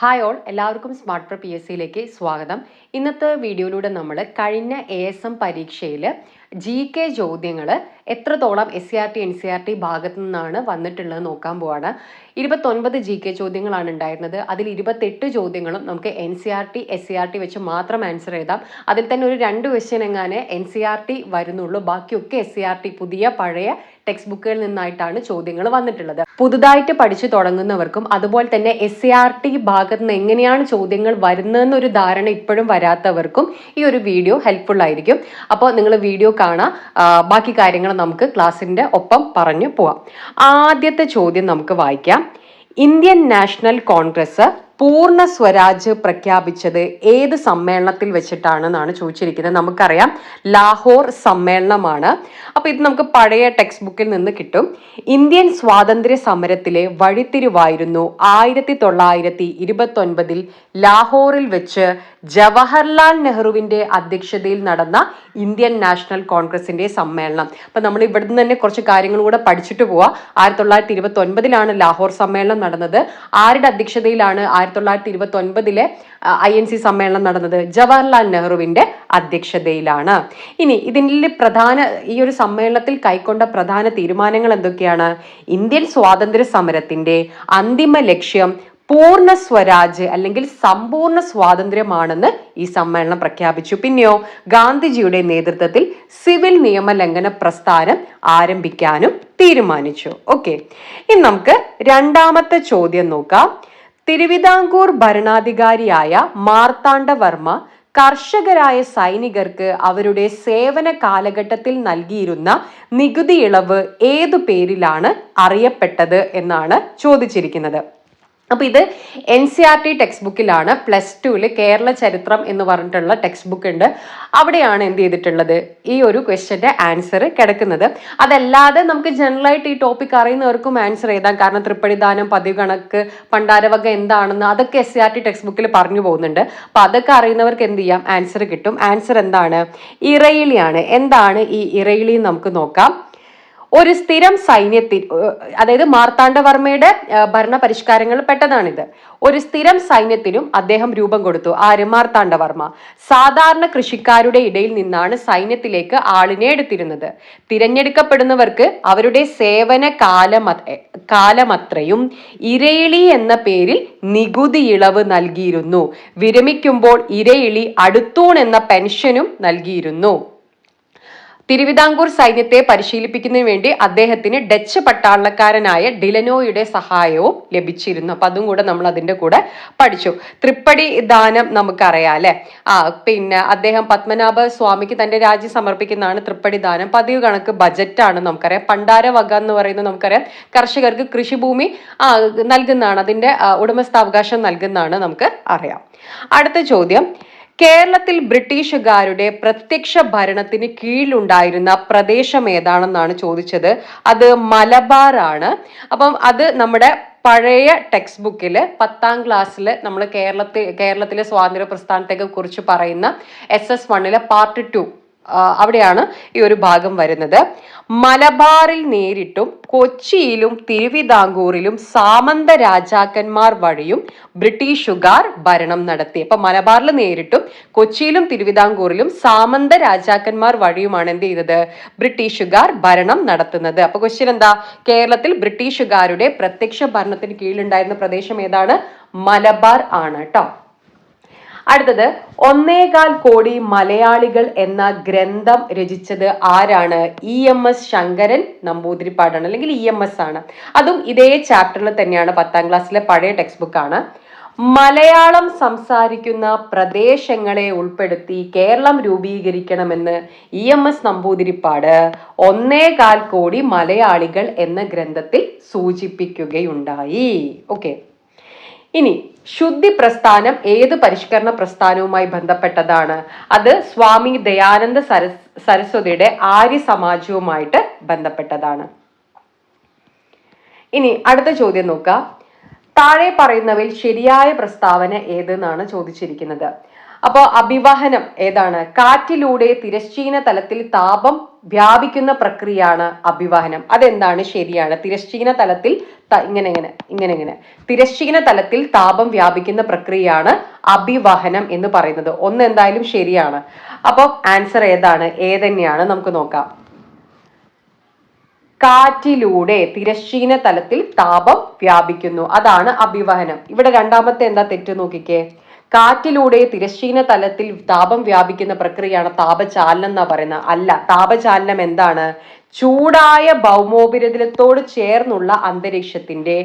Hi all എല്ലാവർക്കും smart pro P S സിയിലേക്ക് സ്വാഗതം. ഇന്നത്തെ വീഡിയോയിലൂടെ നമ്മൾ കഴിഞ്ഞ എ എസ് എം പരീക്ഷയിൽ ജി കെ ചോദ്യങ്ങൾ എത്രത്തോളം S C R T N C R T ഭാഗത്തു നിന്നാണ് വന്നിട്ടുള്ളത് നോക്കാൻ പോവാണ്. ഇരുപത്തൊൻപത് ജി കെ ചോദ്യങ്ങളാണ് ഉണ്ടായിരുന്നത്. അതിൽ ഇരുപത്തെട്ട് ചോദ്യങ്ങളും നമുക്ക് N C R T S C R T വെച്ച് മാത്രം ആൻസർ ചെയ്താം അതിൽ തന്നെ ഒരു രണ്ട് ക്വസ്റ്റ്യൻ എങ്ങാനെ എൻ സി ആർ ടി വരുന്നുള്ളൂ. ബാക്കിയൊക്കെ എസ് സി ആർ ടി പുതിയ പഴയ ടെക്സ്റ്റ് ബുക്കുകളിൽ നിന്നായിട്ടാണ് ചോദ്യങ്ങൾ വന്നിട്ടുള്ളത്. പുതുതായിട്ട് പഠിച്ചു തുടങ്ങുന്നവർക്കും അതുപോലെ തന്നെ എസ് സി ആർ ടി ഭാഗത്ത് നിന്ന് എങ്ങനെയാണ് ചോദ്യങ്ങൾ വരുന്നതെന്നൊരു ധാരണ ഇപ്പോഴും വരാത്തവർക്കും ഈ ഒരു വീഡിയോ ഹെൽപ്ഫുൾ ആയിരിക്കും. അപ്പോൾ നിങ്ങൾ വീഡിയോ കാണാം ബാക്കി കാര്യങ്ങൾ നമുക്ക് ക്ലാസ്സിന്റെ ഒപ്പം പറഞ്ഞു പോവാം. ആദ്യത്തെ ചോദ്യം നമുക്ക് വായിക്കാം. ഇന്ത്യൻ നാഷണൽ കോൺഗ്രസ് പൂർണ സ്വരാജ് പ്രഖ്യാപിച്ചത് ഏത് സമ്മേളനത്തിൽ വെച്ചിട്ടാണെന്നാണ് ചോദിച്ചിരിക്കുന്നത്. നമുക്കറിയാം ലാഹോർ സമ്മേളനമാണ്. അപ്പോൾ ഇത് നമുക്ക് പഴയ ടെക്സ്റ്റ് ബുക്കിൽ നിന്ന് കിട്ടും. ഇന്ത്യൻ സ്വാതന്ത്ര്യ സമരത്തിലെ വഴിത്തിരിവായിരുന്നു ആയിരത്തി തൊള്ളായിരത്തി ഇരുപത്തൊൻപതിൽ ലാഹോറിൽ വെച്ച് ജവഹർലാൽ നെഹ്റുവിന്റെ അധ്യക്ഷതയിൽ നടന്ന ഇന്ത്യൻ നാഷണൽ കോൺഗ്രസിന്റെ സമ്മേളനം. അപ്പൊ നമ്മൾ ഇവിടുന്ന് തന്നെ കുറച്ച് കാര്യങ്ങൾ കൂടെ പഠിച്ചിട്ട് പോവാ. ആയിരത്തി തൊള്ളായിരത്തി ഇരുപത്തി ഒൻപതിലാണ് ലാഹോർ സമ്മേളനം നടന്നത്. ആരുടെ അധ്യക്ഷതയിലാണ് ആയിരത്തി തൊള്ളായിരത്തി ഇരുപത്തി ഒൻപതിലെ ഐ എൻ സി സമ്മേളനം നടന്നത് ജവഹർലാൽ നെഹ്റുവിന്റെ അധ്യക്ഷതയിലാണ്. ഇനി ഇതിന്റെ പ്രധാന ഈ ഒരു സമ്മേളനത്തിൽ കൈക്കൊണ്ട പ്രധാന തീരുമാനങ്ങൾ എന്തൊക്കെയാണ്? ഇന്ത്യൻ സ്വാതന്ത്ര്യ സമരത്തിന്റെ അന്തിമ ലക്ഷ്യം പൂർണ സ്വരാജ് അല്ലെങ്കിൽ സമ്പൂർണ സ്വാതന്ത്ര്യമാണെന്ന് ഈ സമ്മേളനം പ്രഖ്യാപിച്ചു. പിന്നെയോ ഗാന്ധിജിയുടെ നേതൃത്വത്തിൽ സിവിൽ നിയമലംഘന പ്രസ്ഥാനം ആരംഭിക്കാനും തീരുമാനിച്ചു. ഓക്കെ. ഇനി നമുക്ക് രണ്ടാമത്തെ ചോദ്യം നോക്കാം. തിരുവിതാംകൂർ ഭരണാധികാരിയായ മാർത്താണ്ഡവർമ്മ കർഷകരായ സൈനികർക്ക് അവരുടെ സേവന കാലഘട്ടത്തിൽ നൽകിയിരുന്ന നികുതി ഇളവ് ഏതു പേരിലാണ് അറിയപ്പെട്ടത് എന്നാണ് ചോദിച്ചിരിക്കുന്നത്. അപ്പൊ ഇത് N C R T text ബുക്കിലാണ് plus ടുവിൽ കേരള ചരിത്രം എന്ന് പറഞ്ഞിട്ടുള്ള ടെക്സ്റ്റ് ബുക്ക് ഉണ്ട്. അവിടെയാണ് എന്ത് ചെയ്തിട്ടുള്ളത്? ഈ ഒരു ക്വസ്റ്റ്യന്റെ ആൻസർ കിടക്കുന്നത്. അതല്ലാതെ നമുക്ക് ജനറൽ ആയിട്ട് ഈ ടോപ്പിക് അറിയുന്നവർക്കും ആൻസർ എഴുതാം. കാരണം തൃപ്പടിദാനം പതിവ് കണക്ക് പണ്ടാരവക എന്താണെന്ന് അതൊക്കെ S C R T text ബുക്കിൽ പറഞ്ഞു പോകുന്നുണ്ട്. അപ്പൊ അതൊക്കെ അറിയുന്നവർക്ക് എന്ത് ചെയ്യാം? ആൻസർ കിട്ടും. ആൻസർ എന്താണ്? ഇറയിലിയാണ്. എന്താണ് ഈ ഇറയിലി നമുക്ക് നോക്കാം. ഒരു സ്ഥിരം സൈന്യത്തിൽ അതായത് മാർത്താണ്ഡവർമ്മയുടെ ഭരണ പരിഷ്കാരങ്ങളിൽ പെട്ടതാണിത്. ഒരു സ്ഥിരം സൈന്യത്തിനും അദ്ദേഹം രൂപം കൊടുത്തു. ആര്? മാർത്താണ്ഡവർമ്മ. സാധാരണ കൃഷിക്കാരുടെ ഇടയിൽ നിന്നാണ് സൈന്യത്തിലേക്ക് ആളിനെ എടുത്തിരുന്നത്. തിരഞ്ഞെടുക്കപ്പെടുന്നവർക്ക് അവരുടെ സേവന കാലമ കാലമത്രയും ഇരയിളി എന്ന പേരിൽ നികുതി ഇളവ് നൽകിയിരുന്നു. വിരമിക്കുമ്പോൾ ഇരയിളി അടുത്തൂൺ എന്ന പെൻഷനും നൽകിയിരുന്നു. തിരുവിതാംകൂർ സൈന്യത്തെ പരിശീലിപ്പിക്കുന്നതിന് വേണ്ടി അദ്ദേഹത്തിന് ഡച്ച് പട്ടാളക്കാരനായ ഡിലനോയുടെ സഹായവും ലഭിച്ചിരുന്നു. അപ്പൊ അതും കൂടെ നമ്മൾ അതിന്റെ കൂടെ പഠിച്ചു. തൃപ്പടി ദാനം നമുക്കറിയാം അല്ലെ? ആ പിന്നെ അദ്ദേഹം പത്മനാഭ സ്വാമിക്ക് തന്റെ രാജ്യം സമർപ്പിക്കുന്നതാണ് തൃപ്പടി ദാനം. പതിവ് കണക്ക് ബജറ്റാണ് നമുക്കറിയാം. പണ്ടാര വക എന്ന് പറയുന്നത് നമുക്കറിയാം. കർഷകർക്ക് കൃഷിഭൂമി നൽകുന്നതാണ്. അതിന്റെ ഉടമസ്ഥാവകാശം നൽകുന്നതാണ് നമുക്ക് അറിയാം. അടുത്ത ചോദ്യം. കേരളത്തിൽ ബ്രിട്ടീഷുകാരുടെ പ്രത്യക്ഷ ഭരണത്തിന് കീഴിലുണ്ടായിരുന്ന പ്രദേശം ഏതാണെന്നാണ് ചോദിച്ചത്. അത് മലബാർ ആണ് അപ്പം അത് നമ്മുടെ പഴയ ടെക്സ്റ്റ് ബുക്കിൽ പത്താം ക്ലാസ്സിൽ നമ്മൾ കേരളത്തിൽ കേരളത്തിലെ സ്വാതന്ത്ര്യ പ്രസ്ഥാനത്തെ കുറിച്ച് പറയുന്ന എസ് എസ് വണ്ണിലെ പാർട്ട് ടു അവിടെയാണ് ഈ ഒരു ഭാഗം വരുന്നത്. മലബാറിൽ നേരിട്ടും കൊച്ചിയിലും തിരുവിതാംകൂറിലും സാമന്ത രാജാക്കന്മാർ വഴിയും ബ്രിട്ടീഷുകാർ ഭരണം നടത്തി. അപ്പൊ മലബാറിൽ നേരിട്ടും കൊച്ചിയിലും തിരുവിതാംകൂറിലും സാമന്ത രാജാക്കന്മാർ വഴിയുമാണ് എന്ത് ചെയ്തത്? ബ്രിട്ടീഷുകാർ ഭരണം നടത്തുന്നത്. അപ്പൊ ക്വസ്റ്റ്യൻ എന്താ? കേരളത്തിൽ ബ്രിട്ടീഷുകാരുടെ പ്രത്യക്ഷ ഭരണത്തിന് കീഴിലുണ്ടായിരുന്ന പ്രദേശം ഏതാണ്? മലബാർ ആണ് കേട്ടോ അടുത്തത് ഒന്നേകാൽ കോടി മലയാളികൾ എന്ന ഗ്രന്ഥം രചിച്ചത് ആരാണ്? ഇ എം എസ് ശങ്കരൻ നമ്പൂതിരിപ്പാടാണ് അല്ലെങ്കിൽ ഇ എം എസ് ആണ്. അതും ഇതേ ചാപ്റ്ററിൽ തന്നെയാണ് പത്താം ക്ലാസ്സിലെ പഴയ ടെക്സ്റ്റ് ബുക്ക് ആണ്. മലയാളം സംസാരിക്കുന്ന പ്രദേശങ്ങളെ ഉൾപ്പെടുത്തി കേരളം രൂപീകരിക്കണമെന്ന് ഇ എം എസ് നമ്പൂതിരിപ്പാട് ഒന്നേകാൽ കോടി മലയാളികൾ എന്ന ഗ്രന്ഥത്തിൽ സൂചിപ്പിക്കുകയുണ്ടായി. ഓക്കെ. ഇനി ശുദ്ധി പ്രസ്ഥാനം ഏത് പരിഷ്കരണ പ്രസ്ഥാനവുമായി ബന്ധപ്പെട്ടതാണ്? അത് സ്വാമി ദയാനന്ദ സരസ് സരസ്വതിയുടെ ആര്യ സമാജവുമായിട്ട് ബന്ധപ്പെട്ടതാണ്. ഇനി അടുത്ത ചോദ്യം നോക്കാം. താഴെ പറയുന്നവയിൽ ശരിയായ പ്രസ്താവന ഏതെന്നാണ് ചോദിച്ചിരിക്കുന്നത്. അപ്പോൾ അഭിവഹനം ഏതാണ്? കാറ്റിലൂടെ തിരശ്ചീന തലത്തിൽ താപം വ്യാപിക്കുന്ന പ്രക്രിയയാണ് അഭിവഹനം. അതെന്താണ്? ശരിയാണ്. തിരശ്ചീന തലത്തിൽ ഇങ്ങനെ ഇങ്ങനെ ഇങ്ങനെ ഇങ്ങനെ. തിരശ്ചീന തലത്തിൽ താപം വ്യാപിക്കുന്ന പ്രക്രിയയാണ് അഭിവഹനം എന്ന് പറയുന്നത്. ഒന്ന് എന്തായാലും ശരിയാണ്. അപ്പോൾ ആൻസർ ഏതാണ്? ഏതന്നെയാണ് നമുക്ക് നോക്കാം. കാറ്റിലൂടെ തിരശ്ചീന തലത്തിൽ താപം വ്യാപിക്കുന്നു. അതാണ് അഭിവഹനം. ഇവിടെ രണ്ടാമത്തെ എന്താ തെറ്റ് നോക്കിക്കേ? കാറ്റിലൂടെ തിരശ്ചീന തലത്തിൽ താപം വ്യാപിക്കുന്ന പ്രക്രിയയാണ് താപചാലനം എന്നാ പറയുന്നത്. അല്ല താപചാലനം എന്താണ്? ചൂടായ ഭൗമോപരിതലത്തോട് ചേർന്നുള്ള അന്തരീക്ഷത്തിന്റെ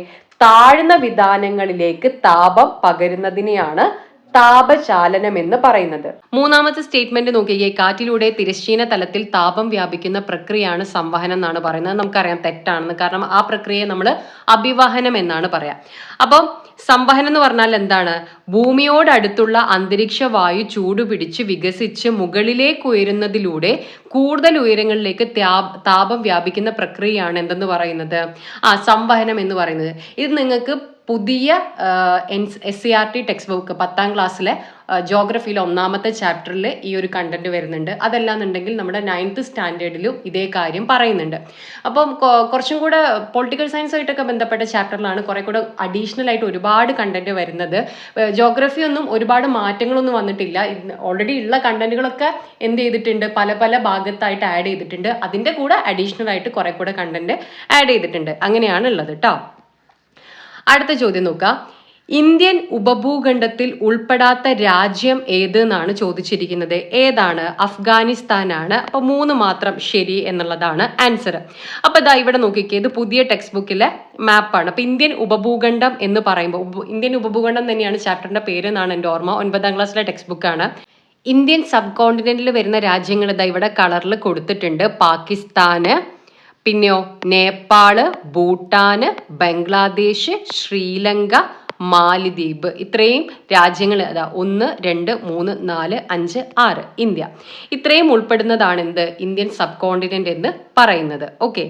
താഴ്ന്ന വിധാനങ്ങളിലേക്ക് താപം പകരുന്നതിനെയാണ് താപചാലനം എന്ന് പറയുന്നത്. മൂന്നാമത്തെ സ്റ്റേറ്റ്മെന്റ് നോക്കിയേ കാറ്റിലൂടെ തിരശ്ചീന തലത്തിൽ താപം വ്യാപിക്കുന്ന പ്രക്രിയയാണ് സംവഹനം എന്നാണ് പറയുന്നത്. നമുക്കറിയാം തെറ്റാണെന്ന്. കാരണം ആ പ്രക്രിയയെ നമ്മൾ അഭിവാഹനം എന്നാണ് പറയാം. അപ്പോൾ സംവഹനം എന്ന് പറഞ്ഞാൽ എന്താണ്? ഭൂമിയോടടുത്തുള്ള അന്തരീക്ഷ വായു ചൂടുപിടിച്ച് വികസിച്ച് മുകളിലേക്ക് ഉയരുന്നതിലൂടെ കൂടുതൽ ഉയരങ്ങളിലേക്ക് താപം വ്യാപിക്കുന്ന പ്രക്രിയയാണ് എന്തെന്ന് പറയുന്നത്? ആ സംവഹനം എന്ന് പറയുന്നത്. ഇത് നിങ്ങൾക്ക് പുതിയ S C R T text book പത്താം ക്ലാസ്സിലെ ജോഗ്രഫിയിലെ ഒന്നാമത്തെ ചാപ്റ്ററിൽ ഈ ഒരു കണ്ടന്റ് വരുന്നുണ്ട്. അതല്ലാന്നുണ്ടെങ്കിൽ നമ്മുടെ നയൻത്ത് സ്റ്റാൻഡേർഡിലും ഇതേ കാര്യം പറയുന്നുണ്ട്. അപ്പം കുറച്ചും കൂടെ പൊളിറ്റിക്കൽ സയൻസ് ആയിട്ടൊക്കെ ബന്ധപ്പെട്ട ചാപ്റ്ററിലാണ് കുറെ കൂടെ അഡീഷണൽ ആയിട്ട് ഒരുപാട് കണ്ടന്റ് വരുന്നത്. ജോഗ്രഫി ഒന്നും ഒരുപാട് മാറ്റങ്ങളൊന്നും വന്നിട്ടില്ല. ഓൾറെഡി ഉള്ള കണ്ടന്റുകളൊക്കെ എന്ത് ചെയ്തിട്ടുണ്ട്? പല പല ഭാഗത്തായിട്ട് ആഡ് ചെയ്തിട്ടുണ്ട്. അതിന്റെ കൂടെ അഡീഷണൽ ആയിട്ട് കുറെ കൂടെ കണ്ടന്റ് ആഡ് ചെയ്തിട്ടുണ്ട്. അങ്ങനെയാണ് ഉള്ളത് കേട്ടോ അടുത്ത ചോദ്യം നോക്കാം. ഇന്ത്യൻ ഉപഭൂഖണ്ഡത്തിൽ ഉൾപ്പെടാത്ത രാജ്യം ഏത് എന്നാണ് ചോദിച്ചിരിക്കുന്നത്. ഏതാണ്? അഫ്ഗാനിസ്ഥാനാണ്. അപ്പൊ മൂന്ന് മാത്രം ശരി എന്നുള്ളതാണ് ആൻസർ അപ്പൊ ഇതാ ഇവിടെ നോക്കിക്കേ ഇത് പുതിയ ടെക്സ്റ്റ് ബുക്കിലെ മാപ്പാണ്. അപ്പൊ ഇന്ത്യൻ ഉപഭൂഖണ്ഡം എന്ന് പറയുമ്പോൾ ഇന്ത്യൻ ഉപഭൂഖണ്ഡം തന്നെയാണ് ചാപ്റ്ററിന്റെ പേര് എന്നാണ് എന്റെ ഓർമ്മ. ഒൻപതാം ക്ലാസ്സിലെ ടെക്സ്റ്റ് ബുക്കാണ് ഇന്ത്യൻ സബ് കോണ്ടിനെന്റിൽ വരുന്ന രാജ്യങ്ങൾ ഇതാ ഇവിടെ കളറിൽ കൊടുത്തിട്ടുണ്ട്. പാകിസ്ഥാന് പിന്നെയോ നേപ്പാൾ ഭൂട്ടാന് ബംഗ്ലാദേശ് ശ്രീലങ്ക മാലിദ്വീപ്. ഇത്രയും രാജ്യങ്ങൾ അതാ ഒന്ന് രണ്ട് മൂന്ന് നാല് അഞ്ച് ആറ് ഇന്ത്യ. ഇത്രയും ഉൾപ്പെടുന്നതാണ് എന്ത്? ഇന്ത്യൻ സബ് കോണ്ടിനെന്റ് എന്ന് പറയുന്നത്. ഓക്കെ.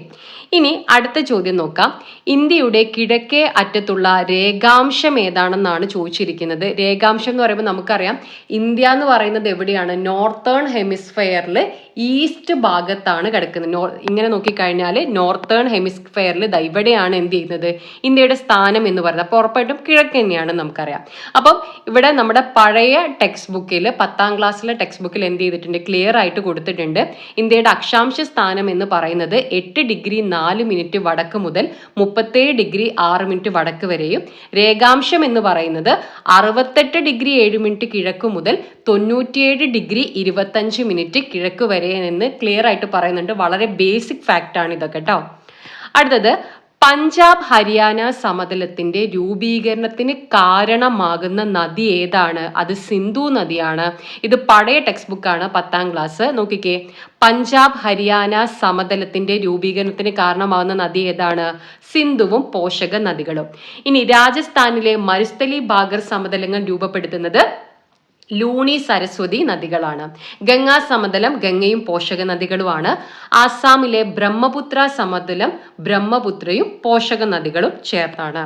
ഇനി അടുത്ത ചോദ്യം നോക്കാം. ഇന്ത്യയുടെ കിഴക്കേ അറ്റത്തുള്ള രേഖാംശം ഏതാണെന്നാണ് ചോദിച്ചിരിക്കുന്നത്. രേഖാംശം എന്ന് പറയുമ്പോൾ നമുക്കറിയാം ഇന്ത്യ എന്ന് പറയുന്നത് എവിടെയാണ്? നോർത്തേൺ ഹെമിസ്ഫെയറിൽ ഈസ്റ്റ് ഭാഗത്താണ് കിടക്കുന്നത്. ഇങ്ങനെ നോക്കിക്കഴിഞ്ഞാൽ നോർത്തേൺ ഹെമിസ്ഫെയറിൽ ഇവിടെയാണ് എന്ത് ചെയ്യുന്നത്? ഇന്ത്യയുടെ സ്ഥാനം എന്ന് പറയുന്നത്. അപ്പോൾ ഉറപ്പായിട്ടും കിഴക്ക് തന്നെയാണ് നമുക്കറിയാം. അപ്പം ഇവിടെ നമ്മുടെ പഴയ ടെക്സ്റ്റ് ബുക്കിൽ പത്താം ക്ലാസ്സിലെ ടെക്സ്റ്റ് ബുക്കിൽ എന്ത് ചെയ്തിട്ടുണ്ട്? ക്ലിയർ ആയിട്ട് കൊടുത്തിട്ടുണ്ട്. ഇന്ത്യയുടെ അക്ഷാംശ സ്ഥാനം എന്ന് പറയുന്നത് എട്ട് ഡിഗ്രി നാല് മിനിറ്റ് വടക്ക് മുതൽ മുപ്പത്തേഴ് ഡിഗ്രി ആറ് മിനിറ്റ് വടക്ക് വരെയും. രേഖാംശം എന്ന് പറയുന്നത് അറുപത്തെട്ട് ഡിഗ്രി ഏഴ് മിനിറ്റ് കിഴക്ക് മുതൽ തൊണ്ണൂറ്റിയേഴ് ഡിഗ്രി ഇരുപത്തഞ്ച് മിനിറ്റ് കിഴക്ക് വരെ എന്ന് ക്ലിയർ ആയിട്ട് പറയുന്നുണ്ട്. വളരെ ബേസിക് ഫാക്റ്റ് ആണ് ഇതൊക്കെ കേട്ടോ അടുത്തത് പഞ്ചാബ് ഹരിയാന സമതലത്തിന്റെ രൂപീകരണത്തിന് കാരണമാകുന്ന നദി ഏതാണ്? അത് സിന്ധു നദിയാണ്. ഇത് പഴയ ടെക്സ്റ്റ് ബുക്കാണ് പത്താം ക്ലാസ് നോക്കിക്കേ. പഞ്ചാബ് ഹരിയാന സമതലത്തിന്റെ രൂപീകരണത്തിന് കാരണമാകുന്ന നദി ഏതാണ്? സിന്ധുവും പോഷക നദികളും. ഇനി രാജസ്ഥാനിലെ മരുസ്ഥലി ഭാഗർ സമതലങ്ങൾ രൂപപ്പെടുത്തുന്നത് ലൂണി സരസ്വതി നദികളാണ്. ഗംഗാ സമതലം ഗംഗയും പോഷക നദികളുമാണ്. ആസാമിലെ ബ്രഹ്മപുത്ര സമതലം ബ്രഹ്മപുത്രയും പോഷക നദികളും ചേർന്നാണ്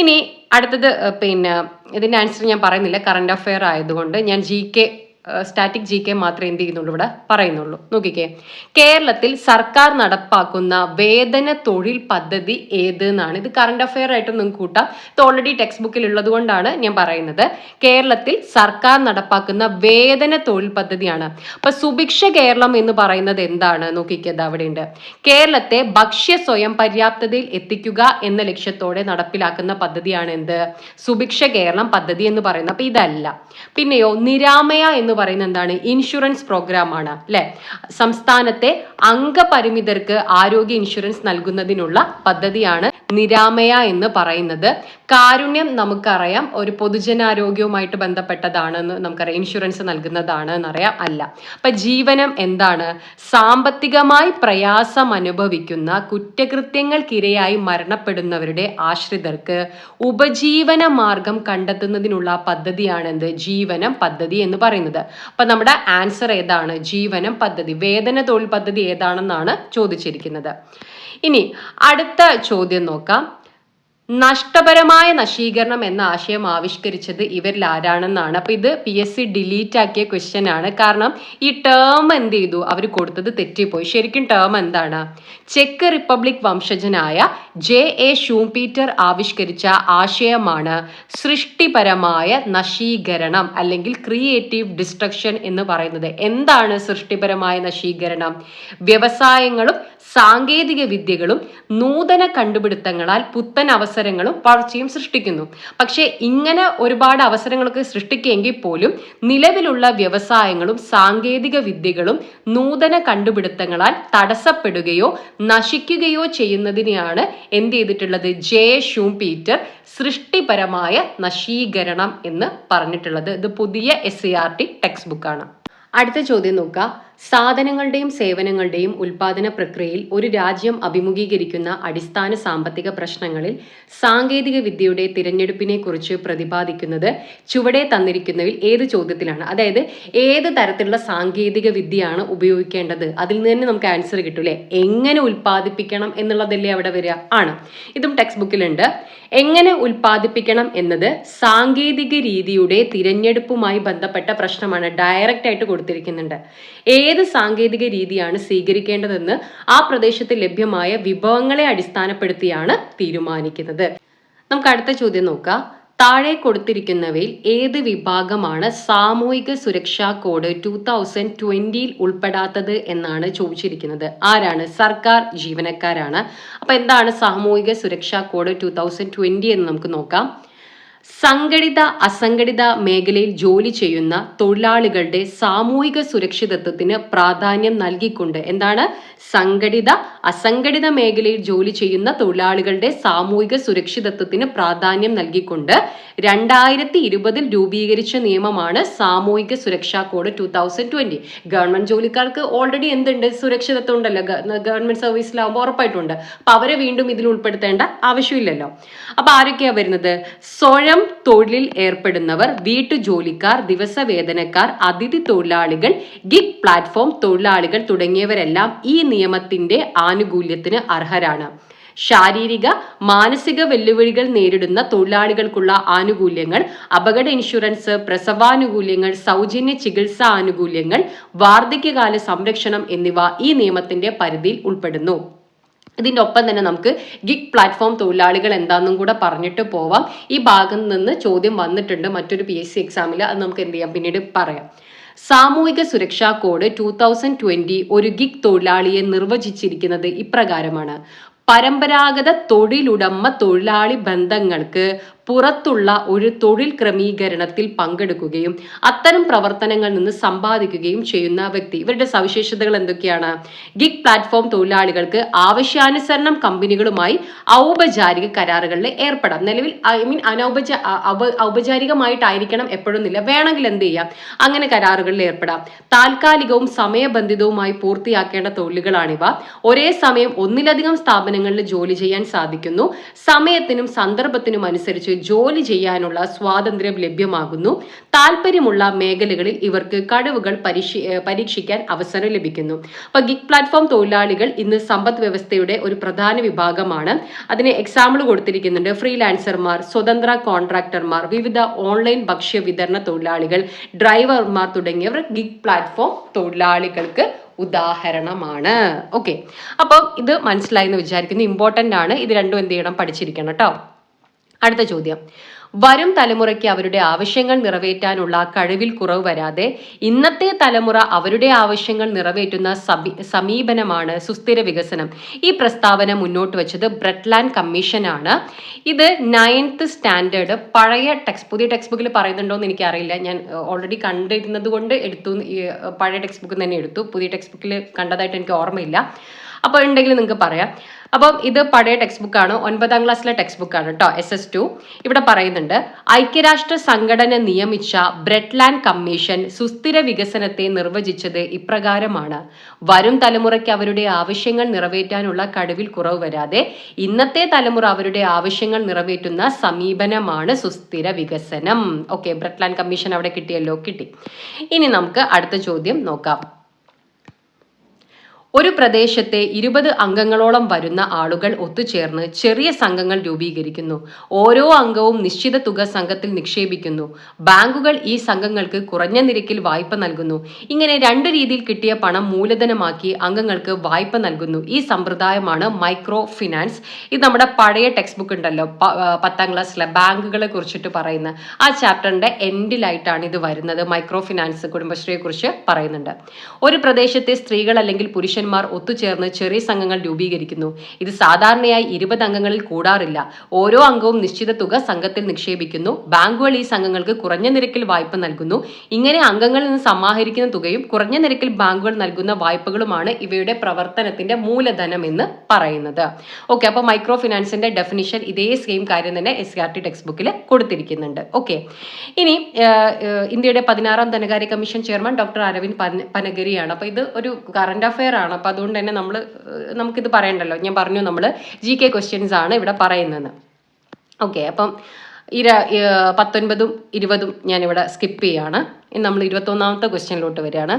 ഇനി അടുത്തത് പിന്നെ ഇതിന്റെ ആൻസർ ഞാൻ പറയുന്നില്ല. കറണ്ട് അഫെയർ ആയതുകൊണ്ട് ഞാൻ G K static G K മാത്രമേ എന്ത് ചെയ്യുന്നുള്ളൂ ഇവിടെ പറയുന്നുള്ളൂ. നോക്കിക്കേ. കേരളത്തിൽ സർക്കാർ നടപ്പാക്കുന്ന വേതന തൊഴിൽ പദ്ധതി ഏത് എന്നാണ് ഇത് കറണ്ട് അഫെയർ ആയിട്ട് നിങ്ങൾക്ക് കൂട്ടാം. ഇത് ഓൾറെഡി ടെക്സ്റ്റ് ബുക്കിൽ ഉള്ളത് കൊണ്ടാണ് ഞാൻ പറയുന്നത്. കേരളത്തിൽ സർക്കാർ നടപ്പാക്കുന്ന വേതന തൊഴിൽ പദ്ധതിയാണ്. അപ്പൊ സുഭിക്ഷ കേരളം എന്ന് പറയുന്നത് എന്താണ്? നോക്കിക്കത് അവിടെയുണ്ട്. കേരളത്തെ ഭക്ഷ്യ സ്വയം പര്യാപ്തതയിൽ എത്തിക്കുക എന്ന ലക്ഷ്യത്തോടെ നടപ്പിലാക്കുന്ന പദ്ധതിയാണ് എന്ത്? സുഭിക്ഷ കേരളം പദ്ധതി എന്ന് പറയുന്നത്. അപ്പൊ ഇതല്ല. പിന്നെയോ നിരാമയ എന്ന് പറയുന്നത് എന്താണ്? ഇൻഷുറൻസ് പ്രോഗ്രാം ആണ് അല്ലെ? സംസ്ഥാനത്തെ അംഗപരിമിതർക്ക് ആരോഗ്യ ഇൻഷുറൻസ് നൽകുന്നതിനുള്ള പദ്ധതിയാണ് നിരാമയ എന്ന് പറയുന്നത്. കാരുണ്യം നമുക്കറിയാം. ഒരു പൊതുജനാരോഗ്യവുമായിട്ട് ബന്ധപ്പെട്ടതാണെന്ന് നമുക്കറിയാം. ഇൻഷുറൻസ് നൽകുന്നതാണ് എന്നറിയാം. അല്ല. അപ്പൊ ജീവനം എന്താണ്? സാമ്പത്തികമായി പ്രയാസം അനുഭവിക്കുന്ന കുറ്റകൃത്യങ്ങൾക്കിരയായി മരണപ്പെടുന്നവരുടെ ആശ്രിതർക്ക് ഉപജീവന മാർഗം കണ്ടെത്തുന്നതിനുള്ള പദ്ധതിയാണ് എന്ത് ജീവനം പദ്ധതി എന്ന് പറയുന്നത്. അപ്പൊ നമ്മുടെ ആൻസർ ഏതാണ്? ജീവനം പദ്ധതി. വേതന തൊഴിൽ പദ്ധതി ഏതാണെന്നാണ് ചോദിച്ചിരിക്കുന്നത്. ഇനി അടുത്ത ചോദ്യം നോക്കാം. നഷ്ടപരമായ നശീകരണം എന്ന ആശയം ആവിഷ്കരിച്ചത് ഇവരിൽ ആരാണെന്നാണ്. അപ്പൊ ഇത് പി എസ് സി ഡിലീറ്റ് ആക്കിയ ക്വസ്റ്റ്യൻ ആണ്. കാരണം ഈ ടേം എന്ത് ചെയ്തു? അവർ കൊടുത്തത് തെറ്റിപ്പോയി. ശരിക്കും ടേം എന്താണ്? ചെക്ക് റിപ്പബ്ലിക് വംശജനായ ജെ എ ഷൂംപീറ്റർ ആവിഷ്കരിച്ച ആശയമാണ് സൃഷ്ടിപരമായ നശീകരണം അല്ലെങ്കിൽ ക്രിയേറ്റീവ് ഡിസ്ട്രക്ഷൻ എന്ന് പറയുന്നത്. എന്താണ് സൃഷ്ടിപരമായ നശീകരണം? വ്യവസായങ്ങളും സാങ്കേതിക വിദ്യകളും നൂതന കണ്ടുപിടുത്തങ്ങളാൽ പുത്തൻ അവസരങ്ങളും വളർച്ചയും സൃഷ്ടിക്കുന്നു. പക്ഷേ ഇങ്ങനെ ഒരുപാട് അവസരങ്ങളൊക്കെ സൃഷ്ടിക്കുമെങ്കിൽ പോലും നിലവിലുള്ള വ്യവസായങ്ങളും സാങ്കേതിക വിദ്യകളും നൂതന കണ്ടുപിടുത്തങ്ങളാൽ തടസ്സപ്പെടുകയോ നശിക്കുകയോ ചെയ്യുന്നതിനെയാണ് എന്ത് ചെയ്തിട്ടുള്ളത്? ജെ. ഷൂം പീറ്റർ സൃഷ്ടിപരമായ നശീകരണം എന്ന് പറഞ്ഞിട്ടുള്ളത്. ഇത് പുതിയ S C R T text ബുക്കാണ് അടുത്ത ചോദ്യം നോക്കുക. സാധനങ്ങളുടെയും സേവനങ്ങളുടെയും ഉൽപാദന പ്രക്രിയയിൽ ഒരു രാജ്യം അഭിമുഖീകരിക്കുന്ന അടിസ്ഥാന സാമ്പത്തിക പ്രശ്നങ്ങളിൽ സാങ്കേതിക വിദ്യയുടെ തിരഞ്ഞെടുപ്പിനെ കുറിച്ച് പ്രതിപാദിക്കുന്നത് ചുവടെ തന്നിരിക്കുന്നതിൽ ഏത് ചോദ്യത്തിലാണ്? അതായത് ഏത് തരത്തിലുള്ള സാങ്കേതിക വിദ്യയാണ് ഉപയോഗിക്കേണ്ടത്? അതിൽ നിന്ന് തന്നെ നമുക്ക് ആൻസർ കിട്ടൂലേ എങ്ങനെ ഉൽപ്പാദിപ്പിക്കണം എന്നുള്ളതല്ലേ അവിടെ വരിക. ആണ്. ഇതും ടെക്സ്റ്റ് ബുക്കിലുണ്ട് എങ്ങനെ ഉൽപ്പാദിപ്പിക്കണം എന്നത് സാങ്കേതിക രീതിയുടെ തിരഞ്ഞെടുപ്പുമായി ബന്ധപ്പെട്ട പ്രശ്നമാണ് ഡയറക്റ്റ് ആയിട്ട് കൊടുത്തിരിക്കുന്നുണ്ട്. ഏത് സാങ്കേതിക രീതിയാണ് സ്വീകരിക്കേണ്ടതെന്ന് ആ പ്രദേശത്ത് ലഭ്യമായ വിഭവങ്ങളെ അടിസ്ഥാനപ്പെടുത്തിയാണ് തീരുമാനിക്കുന്നത്. നമുക്ക് അടുത്ത ചോദ്യം നോക്കാം. താഴെ കൊടുത്തിരിക്കുന്നവയിൽ ഏത് വിഭാഗമാണ് സാമൂഹിക സുരക്ഷാ കോഡ് ടൂ തൗസൻഡ് ട്വന്റിയിൽ ഉൾപ്പെടാത്തത് എന്നാണ് ചോദിച്ചിരിക്കുന്നത്. ആരാണ്? സർക്കാർ ജീവനക്കാരാണ്. അപ്പൊ എന്താണ് സാമൂഹിക സുരക്ഷാ കോഡ് ടൂ തൗസൻഡ് ട്വന്റി എന്ന് നമുക്ക് നോക്കാം. സംഘടിത അസംഘടിത മേഖലയിൽ ജോലി ചെയ്യുന്ന തൊഴിലാളികളുടെ സാമൂഹിക സുരക്ഷിതത്വത്തിന് പ്രാധാന്യം നൽകിക്കൊണ്ട് എന്താണ്? സംഘടിത അസംഘടിത മേഖലയിൽ ജോലി ചെയ്യുന്ന തൊഴിലാളികളുടെ സാമൂഹിക സുരക്ഷിതത്വത്തിന് പ്രാധാന്യം നൽകിക്കൊണ്ട് രണ്ടായിരത്തി ഇരുപതിൽ രൂപീകരിച്ച നിയമമാണ് സാമൂഹിക സുരക്ഷാ code two thousand twenty. Government ജോലിക്കാർക്ക് ഓൾറെഡി എന്തുണ്ട്? സുരക്ഷിതത്വം ഉണ്ടല്ലോ. ഗവൺമെന്റ് സർവീസിലാവുമ്പോൾ ഉറപ്പായിട്ടുണ്ട്. അപ്പൊ അവരെ വീണ്ടും ഇതിൽ ഉൾപ്പെടുത്തേണ്ട ആവശ്യമില്ലല്ലോ. അപ്പൊ ആരൊക്കെയാ വരുന്നത്? സ്വയം തൊഴിലിൽ ഏർപ്പെടുന്നവർ വീട്ടുജോലിക്കാർ ദിവസവേതനക്കാർ അതിഥി തൊഴിലാളികൾ ഗിഗ് പ്ലാറ്റ്ഫോം തൊഴിലാളികൾ തുടങ്ങിയവരെല്ലാം ഈ നിയമത്തിന്റെ ആനുകൂല്യത്തിന് അർഹരാണ്. ശാരീരിക മാനസിക വെല്ലുവിളികൾ നേരിടുന്ന തൊഴിലാളികൾക്കുള്ള ആനുകൂല്യങ്ങൾ അപകട ഇൻഷുറൻസ് പ്രസവാനുകൂല്യങ്ങൾ സൗജന്യ ചികിത്സാ ആനുകൂല്യങ്ങൾ വാർദ്ധക്യകാല സംരക്ഷണം എന്നിവ ഈ നിയമത്തിന്റെ പരിധിയിൽ ഉൾപ്പെടുന്നു. ഇതിന്റെ ഒപ്പം തന്നെ നമുക്ക് ഗിഗ് പ്ലാറ്റ്ഫോം തൊഴിലാളികൾ എന്താണെന്നും കൂടെ പറഞ്ഞിട്ട് പോവാം. ഈ ഭാഗത്ത് നിന്ന് ചോദ്യം വന്നിട്ടുണ്ട് മറ്റൊരു പി എസ് സി എക്സാമിൽ അത് നമുക്ക് എന്ത് ചെയ്യാം? പിന്നീട് പറയാം. സാമൂഹിക സുരക്ഷാ കോഡ് ടൂ തൗസൻഡ് ട്വന്റി ഒരു ഗിഗ് തൊഴിലാളിയെ നിർവചിച്ചിരിക്കുന്നത് ഇപ്രകാരമാണ്. പരമ്പരാഗത തൊഴിലുടമ തൊഴിലാളി ബന്ധങ്ങൾക്ക് പുറത്തുള്ള ഒരു തൊഴിൽ ക്രമീകരണത്തിൽ പങ്കെടുക്കുകയും അത്തരം പ്രവർത്തനങ്ങളിൽ നിന്ന് സമ്പാദിക്കുകയും ചെയ്യുന്ന വ്യക്തി. ഇവരുടെ സവിശേഷതകൾ എന്തൊക്കെയാണ്? ഗിഗ് പ്ലാറ്റ്ഫോം തൊഴിലാളികൾക്ക് ആവശ്യാനുസരണം കമ്പനികളുമായി ഔപചാരിക കരാറുകളിൽ ഏർപ്പെടാം. നിലവിൽ ഐ മീൻ അനൗപചാ ഔപചാരികമായിട്ടായിരിക്കണം ഇല്ല വേണമെങ്കിൽ എന്ത് ചെയ്യാം? അങ്ങനെ കരാറുകളിൽ ഏർപ്പെടാം. താൽക്കാലികവും സമയബന്ധിതവുമായി പൂർത്തിയാക്കേണ്ട തൊഴിലുകളാണിവ. ഒരേ സമയം ഒന്നിലധികം സ്ഥാപനങ്ങളിൽ ജോലി ചെയ്യാൻ സാധിക്കുന്നു. സമയത്തിനും സന്ദർഭത്തിനും അനുസരിച്ച് ജോലി ചെയ്യാനുള്ള സ്വാതന്ത്ര്യം ലഭ്യമാകുന്നു. താല്പര്യമുള്ള മേഖലകളിൽ ഇവർക്ക് കഴിവുകൾ പരീക്ഷിക്കാൻ അവസരം ലഭിക്കുന്നു. അപ്പൊ ഗിഗ് പ്ലാറ്റ്ഫോം തൊഴിലാളികൾ ഇന്ന് സമ്പദ് വ്യവസ്ഥയുടെ ഒരു പ്രധാന വിഭാഗമാണ്. അതിന് എക്സാമ്പിൾ കൊടുത്തിരിക്കുന്നുണ്ട്. ഫ്രീലാൻസർമാർ സ്വതന്ത്ര കോൺട്രാക്ടർമാർ വിവിധ ഓൺലൈൻ ഭക്ഷ്യ വിതരണ തൊഴിലാളികൾ ഡ്രൈവർമാർ തുടങ്ങിയവർ ഗിഗ് പ്ലാറ്റ്ഫോം തൊഴിലാളികൾക്ക് ഉദാഹരണമാണ്. ഓക്കെ. അപ്പം ഇത് മനസ്സിലായി എന്ന് വിചാരിക്കുന്നു. ഇമ്പോർട്ടന്റ് ആണ്. ഇത് രണ്ടും എന്ത് ചെയ്യണം? പഠിച്ചിരിക്കണം കേട്ടോ. അടുത്ത ചോദ്യം. വരും തലമുറയ്ക്ക് അവരുടെ ആവശ്യങ്ങൾ നിറവേറ്റാനുള്ള കഴിവിൽ കുറവ് വരാതെ ഇന്നത്തെ തലമുറ അവരുടെ ആവശ്യങ്ങൾ നിറവേറ്റുന്ന സമീപനമാണ് സുസ്ഥിര വികസനം. ഈ പ്രസ്താവന മുന്നോട്ട് വെച്ചത് ബ്രെഡ്ലാൻഡ് കമ്മീഷനാണ് ഇത് നയൻത്ത് സ്റ്റാൻഡേർഡ് പഴയ ടെക്സ്റ്റ് പുതിയ ടെക്സ്റ്റ് ബുക്കിൽ പറയുന്നുണ്ടോ എന്ന് എനിക്കറിയില്ല. ഞാൻ ഓൾറെഡി കണ്ടിരുന്നത് കൊണ്ട് എടുത്തു പഴയ ടെക്സ്റ്റ് ബുക്ക് തന്നെ എടുത്തു. പുതിയ ടെക്സ്റ്റ് ബുക്കിൽ കണ്ടതായിട്ട് എനിക്ക് ഓർമ്മയില്ല. അപ്പോൾ ഉണ്ടെങ്കിൽ നിങ്ങൾക്ക് പറയാം. അപ്പം ഇത് പഴയ ടെക്സ്റ്റ് ബുക്കാണ് ഒൻപതാം ക്ലാസ്സിലെ ടെക്സ്റ്റ് ബുക്കാണ് കേട്ടോ എസ് എസ് ടു ഇവിടെ പറയുന്നുണ്ട് ഐക്യരാഷ്ട്ര സംഘടന നിയമിച്ച ബ്രെഡ്ലാൻഡ് കമ്മീഷൻ സുസ്ഥിര വികസനത്തെ നിർവചിച്ചത് ഇപ്രകാരമാണ്. വരും തലമുറയ്ക്ക് അവരുടെ ആവശ്യങ്ങൾ നിറവേറ്റാനുള്ള കഴിവിൽ കുറവ് വരാതെ ഇന്നത്തെ തലമുറ അവരുടെ ആവശ്യങ്ങൾ നിറവേറ്റുന്ന സമീപനമാണ് സുസ്ഥിര വികസനം. ഓക്കെ ബ്രെഡ്ലാൻഡ് കമ്മീഷൻ അവിടെ കിട്ടിയല്ലോ കിട്ടി. ഇനി നമുക്ക് അടുത്ത ചോദ്യം നോക്കാം. ഒരു പ്രദേശത്തെ ഇരുപത് അംഗങ്ങളോളം വരുന്ന ആളുകൾ ഒത്തുചേർന്ന് ചെറിയ സംഘങ്ങൾ രൂപീകരിക്കുന്നു. ഓരോ അംഗവും നിശ്ചിത തുക സംഘത്തിൽ നിക്ഷേപിക്കുന്നു. ബാങ്കുകൾ ഈ സംഘങ്ങൾക്ക് കുറഞ്ഞ നിരക്കിൽ വായ്പ നൽകുന്നു. ഇങ്ങനെ രണ്ട് രീതിയിൽ കിട്ടിയ പണം മൂലധനമാക്കി അംഗങ്ങൾക്ക് വായ്പ നൽകുന്നു. ഈ സമ്പ്രദായമാണ് മൈക്രോ ഫിനാൻസ് ഇത് നമ്മുടെ പഴയ ടെക്സ്റ്റ് ബുക്ക് ഉണ്ടല്ലോ പത്താം ക്ലാസ്സിലെ ബാങ്കുകളെ കുറിച്ചിട്ട് പറയുന്ന. ആ ചാപ്റ്ററിന്റെ എൻഡിലായിട്ടാണ് ഇത് വരുന്നത് മൈക്രോ ഫിനാൻസ് കുടുംബശ്രീയെ കുറിച്ച് പറയുന്നുണ്ട്. ഒരു പ്രദേശത്തെ സ്ത്രീകൾ അല്ലെങ്കിൽ പുരുഷൻ പുരുഷന്മാർ ഒത്തുചേർന്ന് ചെറിയ സംഘങ്ങൾ രൂപീകരിക്കുന്നു. ഇത് സാധാരണയായി ഇരുപത് അംഗങ്ങളിൽ കൂടാറില്ല. ഓരോ അംഗവും നിശ്ചിത തുക സംഘത്തിൽ നിക്ഷേപിക്കുന്നു. ബാങ്കുകൾ ഈ സംഘങ്ങൾക്ക് കുറഞ്ഞ നിരക്കിൽ വായ്പ നൽകുന്നു. ഇങ്ങനെ അംഗങ്ങളിൽ നിന്ന് സമാഹരിക്കുന്ന തുകയും കുറഞ്ഞ നിരക്കിൽ ബാങ്കുകൾ നൽകുന്ന വായ്പകളുമാണ് ഇവയുടെ പ്രവർത്തനത്തിന്റെ മൂലധനം എന്ന് പറയുന്നത്. ഓക്കെ അപ്പോൾ മൈക്രോ ഫിനാൻസിന്റെ ഡെഫിനിഷൻ ഇതേ സെയിം കാര്യം തന്നെ എസ് ആർ ടി ടെക്സ്റ്റ് ബുക്കിൽ കൊടുത്തിരിക്കുന്നുണ്ട്. ഓക്കെ ഇനി ഇന്ത്യയുടെ പതിനാറാം ധനകാര്യ കമ്മീഷൻ ചെയർമാൻ ഡോക്ടർ അരവിന്ദ് പനഗരിയാണ്. അപ്പോൾ ഇത് ഒരു കറണ്ട് അഫെയർ ആണ്. അപ്പോൾ അതുകൊണ്ട് തന്നെ നമ്മൾ നമുക്കിത് പറയണ്ടല്ലോ. ഞാൻ പറഞ്ഞു നമ്മൾ ജി കെ ക്വസ്റ്റ്യൻസ് ആണ് ഇവിടെ പറയുന്നത്. ഓക്കെ അപ്പം ഇര പത്തൊൻപതും ഇരുപതും ഞാനിവിടെ സ്കിപ്പ് ചെയ്യാണ്. ഇനി നമ്മൾ ഇരുപത്തൊന്നാമത്തെ ക്വസ്റ്റ്യനിലോട്ട് വരികയാണ്.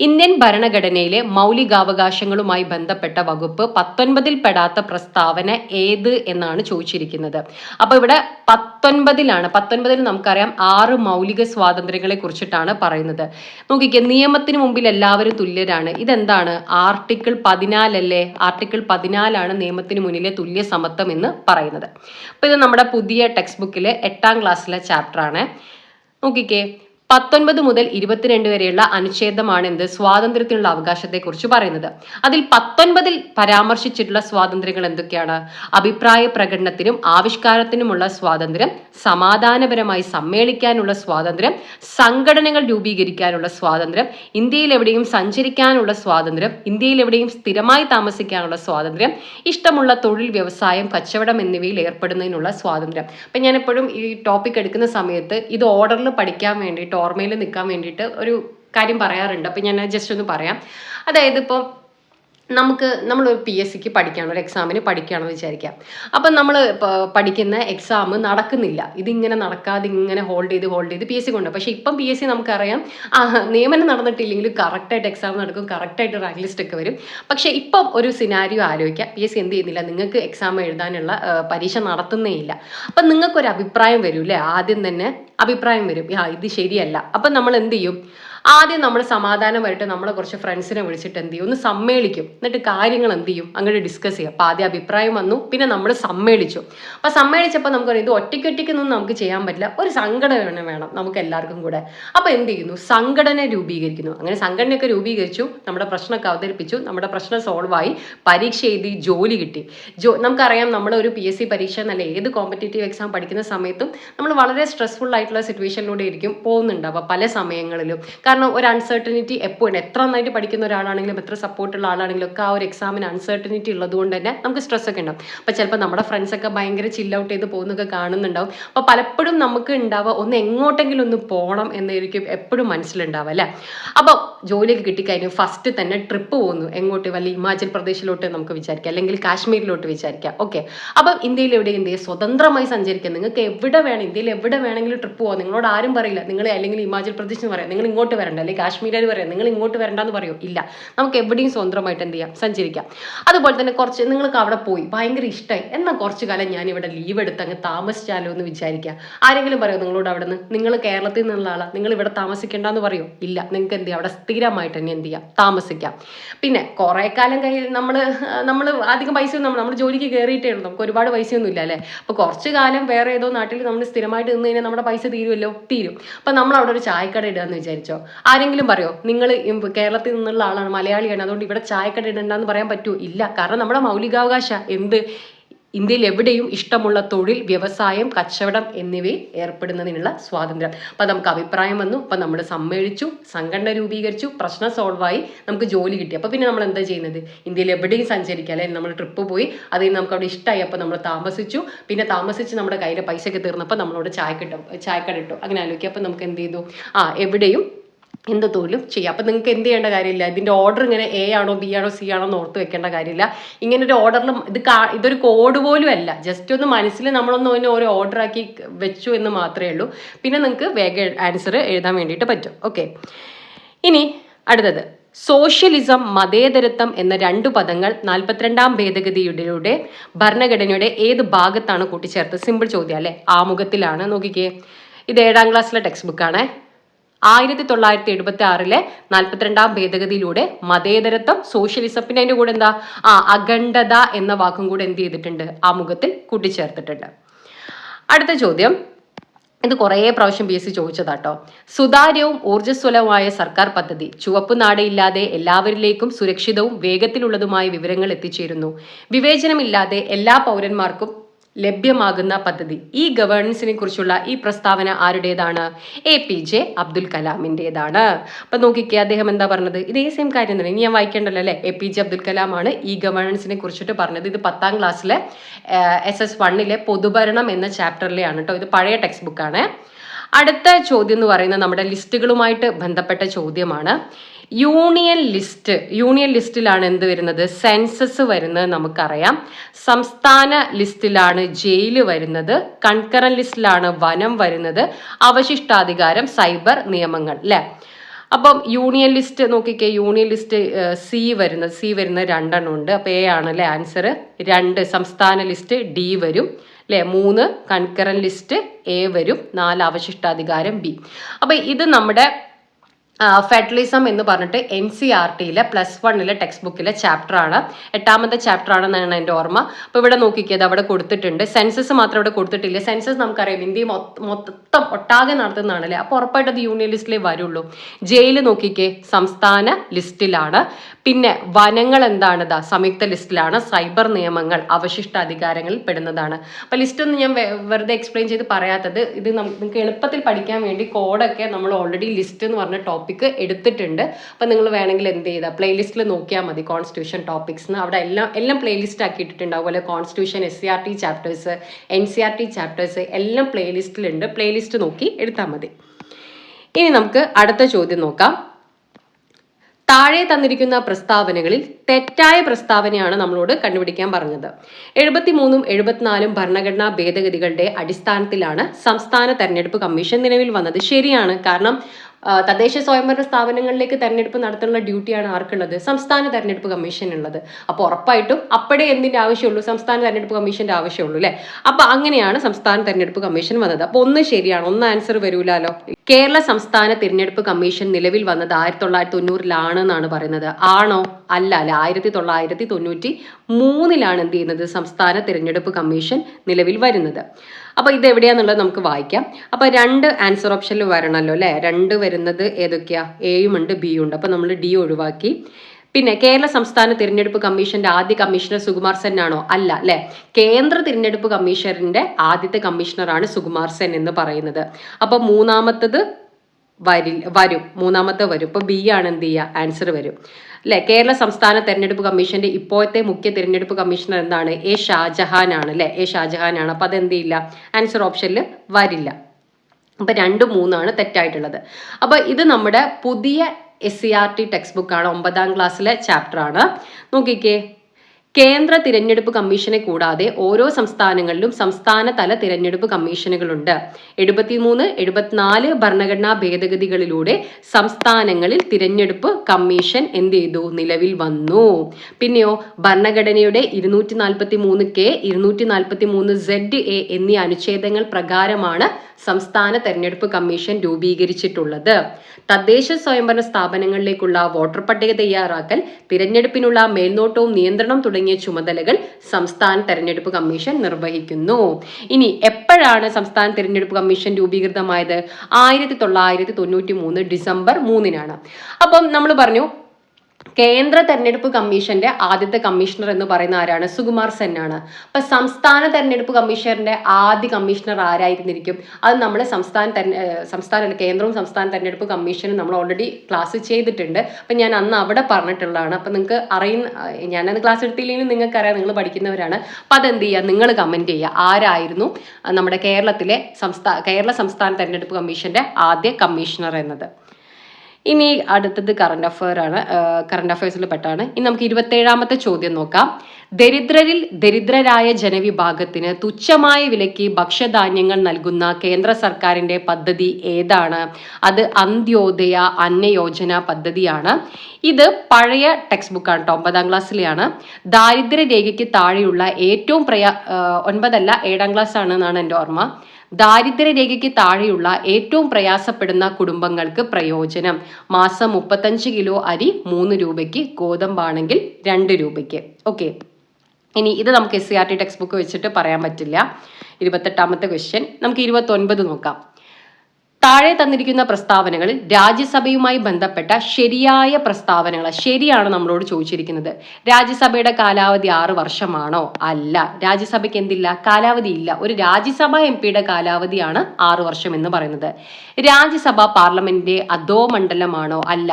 ഇന്ത്യൻ ഭരണഘടനയിലെ മൗലികാവകാശങ്ങളുമായി ബന്ധപ്പെട്ട വകുപ്പ് പത്തൊൻപതിൽ പെടാത്ത പ്രസ്താവന ഏത് എന്നാണ് ചോദിച്ചിരിക്കുന്നത്. അപ്പൊ ഇവിടെ പത്തൊൻപതിലാണ് പത്തൊൻപതിൽ നമുക്കറിയാം ആറ് മൗലിക സ്വാതന്ത്ര്യങ്ങളെ കുറിച്ചിട്ടാണ് പറയുന്നത്. നോക്കിക്കേ നിയമത്തിന് മുമ്പിൽ എല്ലാവരും തുല്യരാണ്. ഇതെന്താണ്? ആർട്ടിക്കിൾ പതിനാലല്ലേ? ആർട്ടിക്കിൾ പതിനാലാണ് നിയമത്തിന് മുന്നിലെ തുല്യ സമത്വം എന്ന് പറയുന്നത്. അപ്പൊ ഇത് നമ്മുടെ പുതിയ ടെക്സ്റ്റ് ബുക്കിലെ എട്ടാം ക്ലാസ്സിലെ ചാപ്റ്റർ ആണ് നോക്കിക്കേ പത്തൊൻപത് മുതൽ ഇരുപത്തിരണ്ട് വരെയുള്ള അനുച്ഛേദമാണ് എന്ത്? സ്വാതന്ത്ര്യത്തിനുള്ള അവകാശത്തെക്കുറിച്ച് പറയുന്നത്. അതിൽ പത്തൊൻപതിൽ പരാമർശിച്ചിട്ടുള്ള സ്വാതന്ത്ര്യങ്ങൾ എന്തൊക്കെയാണ്? അഭിപ്രായ പ്രകടനത്തിനും ആവിഷ്കാരത്തിനുമുള്ള സ്വാതന്ത്ര്യം സമാധാനപരമായി സമ്മേളിക്കാനുള്ള സ്വാതന്ത്ര്യം സംഘടനകൾ രൂപീകരിക്കാനുള്ള സ്വാതന്ത്ര്യം ഇന്ത്യയിൽ എവിടെയും സഞ്ചരിക്കാനുള്ള സ്വാതന്ത്ര്യം ഇന്ത്യയിൽ എവിടെയും സ്ഥിരമായി താമസിക്കാനുള്ള സ്വാതന്ത്ര്യം ഇഷ്ടമുള്ള തൊഴിൽ വ്യവസായം കച്ചവടം എന്നിവയിൽ ഏർപ്പെടുന്നതിനുള്ള സ്വാതന്ത്ര്യം. അപ്പം ഞാൻ എപ്പോഴും ഈ ടോപ്പിക് എടുക്കുന്ന സമയത്ത് ഇത് ഓർഡറിൽ പഠിക്കാൻ വേണ്ടിയിട്ട് ഓർമ്മയിൽ നിൽക്കാൻ വേണ്ടിയിട്ട് ഒരു കാര്യം പറയാറുണ്ട്. അപ്പം ഞാൻ ജസ്റ്റ് ഒന്ന് പറയാം. അതായത് ഇപ്പോൾ നമുക്ക് നമ്മൾ ഒരു പി എസ് സിക്ക് പഠിക്കുകയാണ് ഒരു എക്സാമിന് പഠിക്കുകയാണെന്ന് വിചാരിക്കാം. അപ്പം നമ്മൾ പഠിക്കുന്ന എക്സാം നടക്കുന്നില്ല. ഇതിങ്ങനെ നടക്കാതെ ഇങ്ങനെ ഹോൾഡ് ചെയ്ത് ഹോൾഡ് ചെയ്ത് പി എസ് സി കൊണ്ട് പക്ഷേ ഇപ്പം പി എസ് സി നമുക്കറിയാം നിയമനം നടന്നിട്ടില്ലെങ്കിൽ കറക്റ്റായിട്ട് എക്സാം നടക്കും കറക്റ്റായിട്ട് റാങ്ക് ലിസ്റ്റ് ഒക്കെ വരും. പക്ഷേ ഇപ്പം ഒരു സിനാരിയോ ആലോചിക്കാം. പി എസ് സി എന്ത് ചെയ്യുന്നില്ല? നിങ്ങൾക്ക് എക്സാം എഴുതാനുള്ള പരീക്ഷ നടത്തുന്നേ ഇല്ല. അപ്പം നിങ്ങൾക്കൊരു അഭിപ്രായം വരും ആദ്യം തന്നെ അഭിപ്രായം വരും. ആ ഇത് ശരിയല്ല. അപ്പം നമ്മൾ എന്ത് ചെയ്യും? ആദ്യം നമ്മൾ സമാധാനമായിട്ട് നമ്മളെ കുറച്ച് ഫ്രണ്ട്സിനെ വിളിച്ചിട്ട് എന്ത് ചെയ്യും? ഒന്ന് സമ്മേളിക്കും. എന്നിട്ട് കാര്യങ്ങൾ എന്ത് ചെയ്യും? അങ്ങോട്ട് ഡിസ്കസ് ചെയ്യും. അപ്പോൾ ആദ്യം അഭിപ്രായം വന്നു. പിന്നെ നമ്മൾ സമ്മേളിച്ചു. അപ്പോൾ സമ്മേളിച്ചപ്പോൾ നമുക്ക് ഇത് ഒറ്റയ്ക്കൊറ്റയ്ക്കൊന്നും നമുക്ക് ചെയ്യാൻ പറ്റില്ല. ഒരു സംഘടന വേണം നമുക്ക് എല്ലാവർക്കും കൂടെ. അപ്പോൾ എന്ത് ചെയ്യുന്നു? സംഘടന രൂപീകരിക്കുന്നു. അങ്ങനെ സംഘടനയൊക്കെ രൂപീകരിച്ചു. നമ്മുടെ പ്രശ്നമൊക്കെ അവതരിപ്പിച്ചു. നമ്മുടെ പ്രശ്നം സോൾവ് ആയി. പരീക്ഷ എഴുതി ജോലി കിട്ടി. ജോ നമുക്കറിയാം നമ്മൾ ഒരു പി എസ് സി പരീക്ഷ എന്നല്ല ഏത് കോമ്പറ്റേറ്റീവ് എക്സാം പഠിക്കുന്ന സമയത്തും നമ്മൾ വളരെ സ്ട്രെസ്ഫുൾ ആയിട്ടുള്ള സിറ്റുവേഷനിലൂടെ ആയിരിക്കും പോകുന്നുണ്ടാവുക. പല സമയങ്ങളിലും. കാരണം ഒരു അൺസർട്ടനിറ്റി എപ്പോഴും എത്ര നന്നായിട്ട് പഠിക്കുന്ന ഒരാളാണെങ്കിലും എത്ര സപ്പോർട്ടുള്ള ആളാണെങ്കിലും ഒക്കെ ആ ഒരു എക്സാമിന് അൺസർട്ടനിറ്റി ഉള്ളത് കൊണ്ട് തന്നെ നമുക്ക് സ്ട്രെസ് ഒക്കെ ഉണ്ടാവും. അപ്പോൾ ചിലപ്പോൾ നമ്മുടെ ഫ്രണ്ട്സ് ഒക്കെ ഭയങ്കര ചില്ല ഔട്ട് ചെയ്ത് പോകുന്നൊക്കെ കാണുന്നുണ്ടാവും. അപ്പോൾ പലപ്പോഴും നമുക്ക് ഉണ്ടാവുക ഒന്ന് എങ്ങോട്ടെങ്കിലും ഒന്ന് പോകണം എന്നായിരിക്കും എപ്പോഴും മനസ്സിലുണ്ടാവുക അല്ലേ? അപ്പോൾ ജോലിയൊക്കെ കിട്ടിക്കഴിഞ്ഞു ഫസ്റ്റ് തന്നെ ട്രിപ്പ് പോകുന്നു. എങ്ങോട്ട്? വല്ല ഹിമാചൽ പ്രദേശിലോട്ട് നമുക്ക് വിചാരിക്കാം. അല്ലെങ്കിൽ കാശ്മീരിലോട്ട് വിചാരിക്കാം. ഓക്കെ അപ്പം ഇന്ത്യയിൽ എവിടെ ഇന്ത്യയെ സ്വതന്ത്രമായി സഞ്ചരിക്കാം. നിങ്ങൾക്ക് എവിടെ വേണം ഇന്ത്യയിൽ എവിടെ വേണമെങ്കിലും ട്രിപ്പ് പോകാം നിങ്ങളോട് ആരും പറയില്ല. നിങ്ങൾ അല്ലെങ്കിൽ ഹിമാചൽ പ്രദേശ് എന്ന് പറയാം. നിങ്ങൾ ഇങ്ങോട്ട് വരണ്ട അല്ലെങ്കിൽ കാശ്മീരിൽ പറയാം നിങ്ങൾ ഇങ്ങോട്ട് വരണ്ടെന്ന് പറയോ. ഇല്ല നമുക്ക് എവിടെയും സ്വന്തമായിട്ട് എന്ത് ചെയ്യാം? സഞ്ചരിക്കാം. അതുപോലെ തന്നെ കുറച്ച് നിങ്ങൾക്ക് അവിടെ പോയി ഭയങ്കര ഇഷ്ടമായി എന്നാൽ കുറച്ച് കാലം ഞാൻ ഇവിടെ ലീവ് എടുത്ത് അങ്ങ് താമസിച്ചാലോ എന്ന് വിചാരിക്കുക. ആരെങ്കിലും പറയോ നിങ്ങളോട് അവിടെ നിന്ന് നിങ്ങൾ കേരളത്തിൽ നിന്നുള്ള ആളാണ് നിങ്ങൾ ഇവിടെ താമസിക്കേണ്ടെന്ന് പറയോ? ഇല്ല നിങ്ങൾക്ക് എന്ത് ചെയ്യാം? അവിടെ സ്ഥിരമായിട്ട് തന്നെ എന്ത് ചെയ്യാം? താമസിക്കാം. പിന്നെ കുറേ കാലം കഴി നമ്മൾ നമ്മൾ അധികം പൈസ ഒന്നും നമ്മൾ ജോലിക്ക് കയറിയിട്ടേ ഉള്ളൂ. നമുക്ക് ഒരുപാട് പൈസയൊന്നും ഇല്ല അല്ലേ? അപ്പോൾ കുറച്ച് കാലം വേറെ ഏതോ നാട്ടിൽ നമ്മൾ സ്ഥിരമായിട്ട് നിന്ന് കഴിഞ്ഞാൽ നമ്മുടെ പൈസ തീരുമല്ലോ തീരും. അപ്പം നമ്മൾ അവിടെ ഒരു ചായക്കട ഇടുകയെന്ന് വിചാരിച്ചോ? ആരെങ്കിലും പറയോ നിങ്ങൾ കേരളത്തിൽ നിന്നുള്ള ആളാണ് മലയാളിയാണ് അതുകൊണ്ട് ഇവിടെ ചായക്കട ഇടണ്ടെന്ന് പറയാൻ പറ്റുമോ? ഇല്ല കാരണം നമ്മുടെ മൗലികാവകാശ എന്ത്? ഇന്ത്യയിൽ എവിടെയും ഇഷ്ടമുള്ള തൊഴിൽ വ്യവസായം കച്ചവടം എന്നിവയിൽ ഏർപ്പെടുന്നതിനുള്ള സ്വാതന്ത്ര്യം. അപ്പം നമുക്ക് അഭിപ്രായം വന്നു അപ്പം നമ്മൾ സമ്മേളിച്ചു സംഘടന രൂപീകരിച്ചു പ്രശ്നം സോൾവായി നമുക്ക് ജോലി കിട്ടി. അപ്പോൾ പിന്നെ നമ്മൾ എന്താ ചെയ്യുന്നത്? ഇന്ത്യയിൽ എവിടെയും സഞ്ചരിക്കുക അല്ലെങ്കിൽ നമ്മൾ ട്രിപ്പ് പോയി അതിൽ നമുക്ക് അവിടെ ഇഷ്ടമായി അപ്പോൾ നമ്മൾ താമസിച്ചു. പിന്നെ താമസിച്ച് നമ്മുടെ കയ്യിലെ പൈസയൊക്കെ തീർന്നപ്പോൾ നമ്മളോട് ചായ കിട്ടും ചായക്കട ഇട്ടു. അങ്ങനെ ആലോചിക്കുക. അപ്പോൾ നമുക്ക് എന്ത് ചെയ്തു? ആ എവിടെയും എന്ത് തോലും ചെയ്യാം. അപ്പം നിങ്ങൾക്ക് എന്ത് ചെയ്യേണ്ട കാര്യമില്ല. ഇതിന്റെ ഓർഡർ ഇങ്ങനെ എ ആണോ ബി ആണോ സി ആണോ എന്ന് ഓർത്ത് വെക്കേണ്ട കാര്യമില്ല. ഇങ്ങനെ ഒരു ഓർഡറിൽ ഇത് കാ ഇതൊരു കോഡ് പോലും അല്ല. ജസ്റ്റ് ഒന്ന് മനസ്സിൽ നമ്മളൊന്ന് ഒന്ന് ഓരോ ഓർഡർ ആക്കി വെച്ചു എന്ന് മാത്രമേ ഉള്ളൂ. പിന്നെ നിങ്ങൾക്ക് വേഗം ആൻസർ എഴുതാൻ വേണ്ടിയിട്ട് പറ്റും. ഓക്കെ ഇനി അടുത്തത്. സോഷ്യലിസം മതേതരത്വം എന്ന രണ്ടു പദങ്ങൾ നാൽപ്പത്തിരണ്ടാം ഭേദഗതിയുടെ ഭരണഘടനയുടെ ഏത് ഭാഗത്താണ് കൂട്ടിച്ചേർത്ത് സിമ്പിൾ ചോദ്യം അല്ലേ? ആമുഖത്തിലാണ്. നോക്കിക്കേ. ഇത് ഏഴാം ക്ലാസ്സിലെ ടെക്സ്റ്റ് ബുക്കാണ് ആയിരത്തി തൊള്ളായിരത്തി എഴുപത്തി ആറിലെ നാൽപ്പത്തിരണ്ടാം ഭേദഗതിയിലൂടെ മതേതരത്വം സോഷ്യലിസം പിന്നെ അതിന്റെ കൂടെ എന്താ? ആ അഖണ്ഡത എന്ന വാക്കും കൂടെ എന്ത് ചെയ്തിട്ടുണ്ട്? ആമുഖത്തിൽ കൂട്ടിച്ചേർത്തിട്ടുണ്ട്. അടുത്ത ചോദ്യം. ഇത് കുറേ പ്രാവശ്യം പി എസ് സി ചോദിച്ചതാട്ടോ. സുതാര്യവും ഊർജസ്വലവുമായ സർക്കാർ പദ്ധതി ചുവപ്പ് നാടയില്ലാതെ എല്ലാവരിലേക്കും സുരക്ഷിതവും വേഗത്തിലുള്ളതുമായ വിവരങ്ങൾ എത്തിച്ചേരുന്നു. വിവേചനമില്ലാതെ എല്ലാ പൗരന്മാർക്കും ലഭ്യമാകുന്ന പദ്ധതി. ഈ ഗവേണൻസിനെ കുറിച്ചുള്ള ഈ പ്രസ്താവന ആരുടേതാണ്? എ പി ജെ അബ്ദുൽ കലാമിന്റെതാണ് അപ്പൊ നോക്കിക്കേ അദ്ദേഹം എന്താ പറഞ്ഞത്? ഇതേ സെയിം കാര്യം തന്നെ. ഇനി ഞാൻ വായിക്കേണ്ടല്ലോ അല്ലേ? എ പി ജെ അബ്ദുൽ കലാമാണ് ഈ ഗവേണൻസിനെ കുറിച്ചിട്ട് പറഞ്ഞത്. ഇത് പത്താം ക്ലാസ്സിലെ എസ് എസ് വണ്ണിലെ പൊതുഭരണം എന്ന ചാപ്റ്ററിലെയാണ് കേട്ടോ ഇത് പഴയ ടെക്സ്റ്റ് ബുക്കാണ് അടുത്ത ചോദ്യം എന്ന് പറയുന്നത് നമ്മുടെ ലിസ്റ്റുകളുമായിട്ട് ബന്ധപ്പെട്ട ചോദ്യമാണ്. യൂണിയൻ ലിസ്റ്റ് യൂണിയൻ ലിസ്റ്റിലാണ് എന്ത് വരുന്നത്? സെൻസസ് വരുന്നത് നമുക്കറിയാം. സംസ്ഥാന ലിസ്റ്റിലാണ് ജയിൽ വരുന്നത്. കൺകറൻ ലിസ്റ്റിലാണ് വനം വരുന്നത്. അവശിഷ്ടാധികാരം സൈബർ നിയമങ്ങൾ അല്ലേ അപ്പം യൂണിയൻ ലിസ്റ്റ് നോക്കിക്കേ യൂണിയൻ ലിസ്റ്റ് സി വരുന്നത് സി വരുന്നത് രണ്ടെണ്ണം ഉണ്ട്. അപ്പോൾ എ ആണ് അല്ലേ ആൻസർ രണ്ട്. സംസ്ഥാന ലിസ്റ്റ് ഡി വരും അല്ലേ മൂന്ന് കൺകറൻ ലിസ്റ്റ് എ വരും നാല് അവശിഷ്ടാധികാരം ബി. അപ്പം ഇത് നമ്മുടെ ഫെഡറലിസം എന്ന് പറഞ്ഞിട്ട് എൻ സി ആർ ടിയിലെ പ്ലസ് വണ്ണിലെ ടെക്സ്റ്റ് ബുക്കിലെ ചാപ്റ്റർ ആണ് എട്ടാമത്തെ ചാപ്റ്റർ ആണെന്നാണ് എന്റെ ഓർമ്മ. അപ്പോൾ ഇവിടെ നോക്കിക്കിയത് അവിടെ കൊടുത്തിട്ടുണ്ട്. സെൻസസ് മാത്രം ഇവിടെ കൊടുത്തിട്ടില്ല. സെൻസസ് നമുക്കറിയാം ഇന്ത്യ മൊത്തം ഒട്ടാകെ നടത്തുന്നതാണല്ലേ? അപ്പോൾ ഉറപ്പായിട്ട് അത് യൂണിയൻ ലിസ്റ്റിലേ വരുള്ളൂ. ജയിൽ നോക്കിക്കേ സംസ്ഥാന ലിസ്റ്റിലാണ്. പിന്നെ വനങ്ങൾ എന്താണ് ദാ? സംയുക്ത ലിസ്റ്റിലാണ്. സൈബർ നിയമങ്ങൾ അവശിഷ്ട അധികാരങ്ങളിൽ പെടുന്നതാണ്. അപ്പോൾ ലിസ്റ്റ് ഒന്നും ഞാൻ വെറുതെ എക്സ്പ്ലെയിൻ ചെയ്ത് പറയാത്തത് ഇത് നമുക്ക് എളുപ്പത്തിൽ പഠിക്കാൻ വേണ്ടി കോഡൊക്കെ നമ്മൾ ഓൾറെഡി ലിസ്റ്റ് എന്ന് പറഞ്ഞ ടോപ്പിക്ക് എടുത്തിട്ടുണ്ട്. അപ്പം നിങ്ങൾ വേണമെങ്കിൽ എന്ത് ചെയ്താൽ പ്ലേലിസ്റ്റിൽ നോക്കിയാൽ മതി കോൺസ്റ്റിറ്റ്യൂഷൻ ടോപ്പിക്സ് എന്ന് അവിടെ എല്ലാം എല്ലാം പ്ലേലിസ്റ്റ് ആക്കിയിട്ടുണ്ട് അതുപോലെ constitution S C R T chapters N C R T chapters എല്ലാം പ്ലേലിസ്റ്റിലുണ്ട് പ്ലേലിസ്റ്റ് നോക്കി എടുത്താൽ മതി. ഇനി നമുക്ക് അടുത്ത ചോദ്യം നോക്കാം. താഴെ തന്നിരിക്കുന്ന പ്രസ്താവനകളിൽ തെറ്റായ പ്രസ്താവനയാണ് നമ്മളോട് കണ്ടുപിടിക്കാൻ പറഞ്ഞത്. എഴുപത്തിമൂന്നും എഴുപത്തിനാലും ഭരണഘടനാ ഭേദഗതികളുടെ അടിസ്ഥാനത്തിലാണ് സംസ്ഥാന തെരഞ്ഞെടുപ്പ് കമ്മീഷൻ നിലവിൽ വന്നത്. ശരിയാണ്. കാരണം തദ്ദേശ സ്വയംഭരണ സ്ഥാപനങ്ങളിലേക്ക് തെരഞ്ഞെടുപ്പ് നടത്താനുള്ള ഡ്യൂട്ടിയാണ് ആർക്കുള്ളത്? സംസ്ഥാന തെരഞ്ഞെടുപ്പ് കമ്മീഷൻ ഉള്ളത് അപ്പോൾ ഉറപ്പായിട്ടും അപ്പടെ എന്തിന്റെ ആവശ്യമുള്ളൂ? സംസ്ഥാന തെരഞ്ഞെടുപ്പ് കമ്മീഷന്റെ ആവശ്യമുള്ളൂ അല്ലേ? അപ്പൊ അങ്ങനെയാണ് സംസ്ഥാന തെരഞ്ഞെടുപ്പ് കമ്മീഷൻ വന്നത്. അപ്പൊ ഒന്ന് ശരിയാണ്. ഒന്ന് ആൻസർ വരൂലാലോ? കേരള സംസ്ഥാന തിരഞ്ഞെടുപ്പ് കമ്മീഷൻ നിലവിൽ വന്നത് ആയിരത്തി തൊള്ളായിരത്തി തൊണ്ണൂറിലാണെന്നാണ് പറയുന്നത്. ആണോ? അല്ല അല്ല? ആയിരത്തി തൊള്ളായിരത്തി തൊണ്ണൂറ്റി മൂന്നിലാണ് എന്ത് ചെയ്യുന്നത് സംസ്ഥാന തിരഞ്ഞെടുപ്പ് കമ്മീഷൻ നിലവിൽ വരുന്നത്. അപ്പോൾ ഇത് എവിടെയാന്നുള്ളത് നമുക്ക് വായിക്കാം. അപ്പോൾ രണ്ട് ആൻസർ ഓപ്ഷനിൽ വരണമല്ലോ അല്ലേ? രണ്ട് വരുന്നത് ഏതൊക്കെയാ? എയും ഉണ്ട് ബിയും ഉണ്ട്. അപ്പോൾ നമ്മൾ ഡി ഒഴിവാക്കി. പിന്നെ കേരള സംസ്ഥാന തിരഞ്ഞെടുപ്പ് കമ്മീഷന്റെ ആദ്യ കമ്മീഷണർ സുകുമാർ സെൻ ആണോ? അല്ല അല്ലെ? കേന്ദ്ര തിരഞ്ഞെടുപ്പ് കമ്മീഷണറിന്റെ ആദ്യത്തെ കമ്മീഷണറാണ് സുകുമാർ സെൻ എന്ന് പറയുന്നത്. അപ്പൊ മൂന്നാമത്തത് വരി വരും. മൂന്നാമത്തെ വരും. ഇപ്പൊ ബി ആണ് എന്ത് ചെയ്യുക? ആൻസർ വരും. അല്ലെ? കേരള സംസ്ഥാന തെരഞ്ഞെടുപ്പ് കമ്മീഷന്റെ ഇപ്പോഴത്തെ മുഖ്യ തെരഞ്ഞെടുപ്പ് കമ്മീഷണർ എന്താണ്? എ ഷാജഹാൻ ആണ് അല്ലെ? എ ഷാജഹാൻ ആണ്. അപ്പൊ അതെന്ത് ചെയ്യില്ല? ആൻസർ ഓപ്ഷനിൽ വരില്ല. അപ്പൊ രണ്ട് മൂന്നാണ് തെറ്റായിട്ടുള്ളത്. അപ്പൊ ഇത് നമ്മുടെ പുതിയ S C R T text ബുക്കാണ് ഒമ്പതാം ക്ലാസ്സിലെ ചാപ്റ്റർ ആണ്. നോക്കിക്കേ. കേന്ദ്ര തിരഞ്ഞെടുപ്പ് കമ്മീഷനെ കൂടാതെ ഓരോ സംസ്ഥാനങ്ങളിലും സംസ്ഥാന തല തിരഞ്ഞെടുപ്പ് കമ്മീഷനുകളുണ്ട്. എഴുപത്തിമൂന്ന് എഴുപത്തിനാല് ഭരണഘടനാ ഭേദഗതികളിലൂടെ സംസ്ഥാനങ്ങളിൽ തിരഞ്ഞെടുപ്പ് കമ്മീഷൻ എന്ത് ചെയ്തു? നിലവിൽ വന്നു. പിന്നെയോ ഭരണഘടനയുടെ ഇരുന്നൂറ്റി നാൽപ്പത്തി മൂന്ന് കെ ഇരുന്നൂറ്റി നാൽപ്പത്തി മൂന്ന് സെഡ് എ എന്നീ അനുച്ഛേദങ്ങൾ പ്രകാരമാണ് സംസ്ഥാന തെരഞ്ഞെടുപ്പ് കമ്മീഷൻ രൂപീകരിച്ചിട്ടുള്ളത്. തദ്ദേശ സ്വയംഭരണ സ്ഥാപനങ്ങളിലേക്കുള്ള വോട്ടർ പട്ടിക തയ്യാറാക്കൽ തിരഞ്ഞെടുപ്പിനുള്ള മേൽനോട്ടവും നിയന്ത്രണം തുടങ്ങിയ ചുമതലകൾ സംസ്ഥാന തെരഞ്ഞെടുപ്പ് കമ്മീഷൻ നിർവഹിക്കുന്നു. ഇനി എപ്പോഴാണ് സംസ്ഥാന തെരഞ്ഞെടുപ്പ് കമ്മീഷൻ രൂപീകൃതമായത്? ആയിരത്തി തൊള്ളായിരത്തി തൊണ്ണൂറ്റി മൂന്ന് ഡിസംബർ മൂന്നിനാണ്. അപ്പം നമ്മൾ പറഞ്ഞു കേന്ദ്ര തെരഞ്ഞെടുപ്പ് കമ്മീഷന്റെ ആദ്യത്തെ കമ്മീഷണർ എന്ന് പറയുന്ന ആരാണ്? സുകുമാർ സെൻ ആണ് അപ്പൊ സംസ്ഥാന തെരഞ്ഞെടുപ്പ് കമ്മീഷണറിന്റെ ആദ്യ കമ്മീഷണർ ആരായിരുന്നിരിക്കും? അത് നമ്മൾ സംസ്ഥാന സംസ്ഥാന കേന്ദ്രവും സംസ്ഥാന തെരഞ്ഞെടുപ്പ് കമ്മീഷനും നമ്മൾ ഓൾറെഡി ക്ലാസ് ചെയ്തിട്ടുണ്ട്. അപ്പൊ ഞാൻ അന്ന് അവിടെ പറഞ്ഞിട്ടുള്ളതാണ്. അപ്പൊ നിങ്ങൾക്ക് അറിയുന്ന ഞാനത് ക്ലാസ് എടുത്തില്ലെങ്കിൽ നിങ്ങൾക്ക് അറിയാം നിങ്ങൾ പഠിക്കുന്നവരാണ്. അപ്പൊ അതെന്ത് ചെയ്യുക? നിങ്ങൾ കമന്റ് ചെയ്യുക. ആരായിരുന്നു നമ്മുടെ കേരളത്തിലെ സംസ്ഥാന കേരള സംസ്ഥാന തെരഞ്ഞെടുപ്പ് കമ്മീഷന്റെ ആദ്യ കമ്മീഷണർ എന്നത്? ഇനി അടുത്തത് കറണ്ട് അഫയർ ആണ്. കറണ്ട് അഫയേഴ്സിൽ പെട്ടാണ്. ഇനി നമുക്ക് ഇരുപത്തേഴാമത്തെ ചോദ്യം നോക്കാം. ദരിദ്രരിൽ ദരിദ്രരായ ജനവിഭാഗത്തിന് തുച്ഛമായ വിലയ്ക്ക് ഭക്ഷ്യധാന്യങ്ങൾ നൽകുന്ന കേന്ദ്ര സർക്കാരിന്റെ പദ്ധതി ഏതാണ്? അത് അന്ത്യോദയ അന്നയോജന പദ്ധതിയാണ്. ഇത് പഴയ ടെക്സ്റ്റ് ബുക്കാണ് കേട്ടോ ഒമ്പതാം ക്ലാസ്സിലെയാണ്. ദാരിദ്ര്യ രേഖയ്ക്ക് താഴെയുള്ള ഏറ്റവും പ്രയാ ഒൻപതല്ല ഏഴാം ക്ലാസ് ആണ് എന്നാണ് എന്റെ ഓർമ്മ. ദാരിദ്ര്യ രേഖയ്ക്ക് താഴെയുള്ള ഏറ്റവും പ്രയാസപ്പെടുന്ന കുടുംബങ്ങൾക്ക് പ്രയോജനം. മാസം മുപ്പത്തഞ്ച് കിലോ അരി മൂന്ന് രൂപയ്ക്ക് ഗോതമ്പാണെങ്കിൽ രണ്ട് രൂപയ്ക്ക്. ഓക്കെ. ഇനി ഇത് നമുക്ക് S C R T text book വെച്ചിട്ട് പറയാൻ പറ്റില്ല. ഇരുപത്തെട്ടാമത്തെ ക്വസ്റ്റ്യൻ നമുക്ക് ഇരുപത്തൊൻപത് നോക്കാം. താഴെ തന്നിരിക്കുന്ന പ്രസ്താവനകളിൽ രാജ്യസഭയുമായി ബന്ധപ്പെട്ട ശരിയായ പ്രസ്താവനകൾ ശരിയാണ് നമ്മളോട് ചോദിച്ചിരിക്കുന്നത്. രാജ്യസഭയുടെ കാലാവധി ആറ് വർഷമാണോ? അല്ല. രാജ്യസഭയ്ക്ക് എന്തില്ല? കാലാവധി ഇല്ല. ഒരു രാജ്യസഭ എം പിയുടെ കാലാവധിയാണ് ആറ് വർഷം എന്ന് പറയുന്നത്. രാജ്യസഭ പാർലമെന്റിന്റെ അധോമണ്ഡലമാണോ അല്ല.